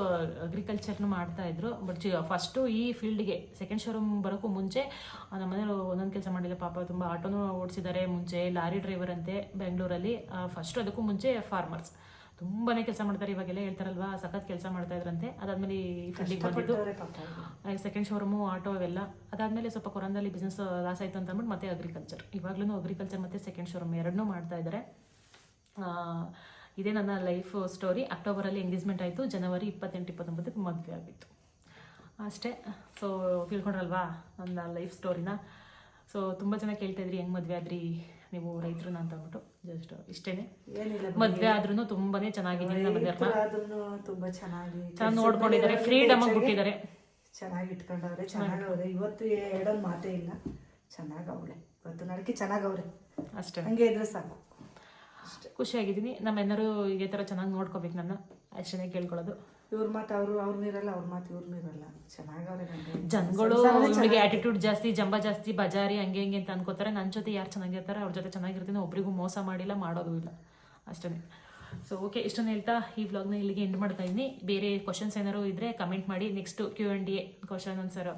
ಅಗ್ರಿಕಲ್ಚರ್ನು ಮಾಡ್ತಾ ಇದ್ರು. ಬಟ್ ಫಸ್ಟು ಈ ಫೀಲ್ಡ್ಗೆ ಸೆಕೆಂಡ್ ಶೋರೂಮ್ ಬರೋಕ್ಕೂ ಮುಂಚೆ ನಮ್ಮ ಮನೇಲಿ ಒಂದೊಂದು ಕೆಲಸ ಮಾಡಿಲ್ಲ. ಪಾಪ ತುಂಬ ಆಟೋನು ಓಡಿಸಿದ್ದಾರೆ ಮುಂಚೆ, ಲಾರಿ ಡ್ರೈವರ್ ಅಂತೆ ಬೆಂಗಳೂರಲ್ಲಿ ಫಸ್ಟು ಅದಕ್ಕೂ ಮುಂಚೆ ಫಾರ್ಮರ್ಸ್ ತುಂಬಾನೇ ಕೆಲಸ ಮಾಡ್ತಾರೆ ಇವಾಗೆಲ್ಲ ಹೇಳ್ತಾರಲ್ವಾ ಸಖತ್ ಕೆಲಸ ಮಾಡ್ತಾ ಇದ್ರಂತೆ. ಅದಾದ್ಮೇಲೆ ಈ ಫೀಲ್ಡಿಗೆ ಬಂದಿದ್ದು ಸೆಕೆಂಡ್ ಶೋರೂಮು ಆಟೋ ಅವೆಲ್ಲ. ಅದಾದ್ಮೇಲೆ ಸ್ವಲ್ಪ ಕೊರೋನಾದಲ್ಲಿ ಬಿಸ್ನೆಸ್ ಲಾಸ್ ಆಯಿತು ಅಂತ ಅಂದ್ಬಿಟ್ಟು ಮತ್ತೆ ಅಗ್ರಿಕಲ್ಚರ್ ಇವಾಗ್ಲೂ ಅಗ್ರಿಕಲ್ಚರ್ ಮತ್ತು ಸೆಕೆಂಡ್ ಶೋರೂಮ್ ಎರಡನ್ನೂ ಮಾಡ್ತಾ ಇದ್ದಾರೆ ಇದೇ ನನ್ನ ಲೈಫ್ ಸ್ಟೋರಿ ಅಕ್ಟೋಬರಲ್ಲಿ ಎಂಗೇಜ್ಮೆಂಟ್ ಆಯಿತು ಜನವರಿ ಇಪ್ಪತ್ತೆಂಟು ಇಪ್ಪತ್ತೊಂಬತ್ತಕ್ಕೆ ಮದುವೆ ಆಗಿತ್ತು. ಅಷ್ಟೇ. ಸೊ ತಿಳ್ಕೊಂಡ್ರಲ್ವಾ ನನ್ನ ಲೈಫ್ ಸ್ಟೋರಿನ ಸೊ ತುಂಬ ಜನ ಕೇಳ್ತಾಯಿದ್ರಿ ಹೆಂಗೆ ಮದುವೆ ಆದ್ರಿ ನೀವು ರೈತರನ್ನ ಅಂತ ಅಂದ್ಬಿಟ್ಟು. ಜಸ್ಟ್ ಇಷ್ಟೇನೆ. ಏನಿಲ್ಲ ಮದುವೆ ಆದ್ರೂ ತುಂಬಾನೇ ಚೆನ್ನಾಗಿದ್ದೀನಿ ನಮ್ಮ ಮನೆಯವ್ರನ್ನ ತುಂಬಾ ಚೆನ್ನಾಗಿ ಚೆನ್ನಾಗಿ ನೋಡ್ಕೊಂಡಿದ್ದಾರೆ. ಫ್ರೀಡಮ್ ಆಗಿ ಬಿಟ್ಟಿದ್ದಾರೆ. ಚೆನ್ನಾಗಿ ಇಟ್ಕೊಂಡವ್ರೆ ಚೆನ್ನಾಗವ್ರೆ ಇವತ್ತು ಎರಡೊಂದು ಮಾತೇ ಇಲ್ಲ. ಚೆನ್ನಾಗವ್ಳೆ ಇವತ್ತು ನಡಕೆ ಚೆನ್ನಾಗವ್ರೆ ಅಷ್ಟೇ. ಹಂಗೆ ಇದ್ರೆ ಸಾಕು. ಖುಷಿಯಾಗಿದ್ದೀನಿ. ನಮ್ಮೆಲ್ಲರೂ ಇದೇ ಥರ ಚೆನ್ನಾಗಿ ನೋಡ್ಕೋಬೇಕು ನನ್ನ. ಅಷ್ಟೇ ಕೇಳ್ಕೊಳ್ಳೋದು. ಇವ್ರ ಮಾತು ಅವರು ಅವ್ರ ಇರಲ್ಲ ಅವ್ರ ಮಾತು ಇವ್ರ ಇರಲ್ಲ ಚೆನ್ನಾಗವ್ರೆ ಜನಗಳು ಇವಳಿಗೆ ಆಟಿಟ್ಯೂಡ್ ಜಾಸ್ತಿ ಜಂಬ ಜಾಸ್ತಿ ಬಜಾರಿ ಹಂಗೆ ಹಿಂಗೆ ಅಂತ ಅನ್ಕೋತಾರೆ. ನನ್ನ ಜೊತೆ ಯಾರು ಚೆನ್ನಾಗಿರ್ತಾರೆ ಅವ್ರ ಜೊತೆ ಚೆನ್ನಾಗಿರ್ತೀನಿ ಒಬ್ರಿಗೂ ಮೋಸ ಮಾಡಿಲ್ಲ ಮಾಡೋದು ಇಲ್ಲ. ಅಷ್ಟೇ ಸೊ ಓಕೆ ಇಷ್ಟನ್ನು ಹೇಳ್ತಾ ಈ ವ್ಲಾಗ್ನ ಇಲ್ಲಿಗೆ ಎಂಡ್ ಮಾಡ್ತಾ ಇದ್ದೀನಿ. ಬೇರೆ ಕ್ವಶನ್ಸ್ ಏನಾದ್ರು ಇದ್ದರೆ ಕಮೆಂಟ್ ಮಾಡಿ. Next Q and D A question answer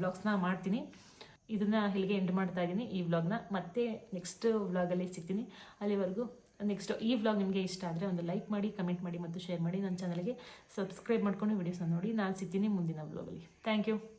ವ್ಲಾಗ್ಸ್ನ ಮಾಡ್ತೀನಿ. ಇದನ್ನ ಇಲ್ಲಿಗೆ ಎಂಡ್ ಮಾಡ್ತಾ ಇದ್ದೀನಿ ಈ ವ್ಲಾಗ್ನ ಮತ್ತೆ ನೆಕ್ಸ್ಟ್ ವ್ಲಾಗಲ್ಲಿ ಸಿಗ್ತೀನಿ. ಅಲ್ಲಿವರೆಗೂ ನೆಕ್ಸ್ಟ್ ಈ ವ್ಲಾಗ್ ನಿಮಗೆ ಇಷ್ಟ ಆದರೆ ಒಂದು ಲೈಕ್ ಮಾಡಿ ಕಮೆಂಟ್ ಮಾಡಿ ಮತ್ತು ಶೇರ್ ಮಾಡಿ ನನ್ನ ಚಾನಲ್ಗೆ ಸಬ್ಸ್ಕ್ರೈಬ್ ಮಾಡ್ಕೊಂಡು ವಿಡಿಯೋಸ್ನ ನೋಡಿ. ನಾನು ಸಿಗ್ತೀನಿ ಮುಂದಿನ ವ್ಲಾಗಲ್ಲಿ ಥ್ಯಾಂಕ್ ಯು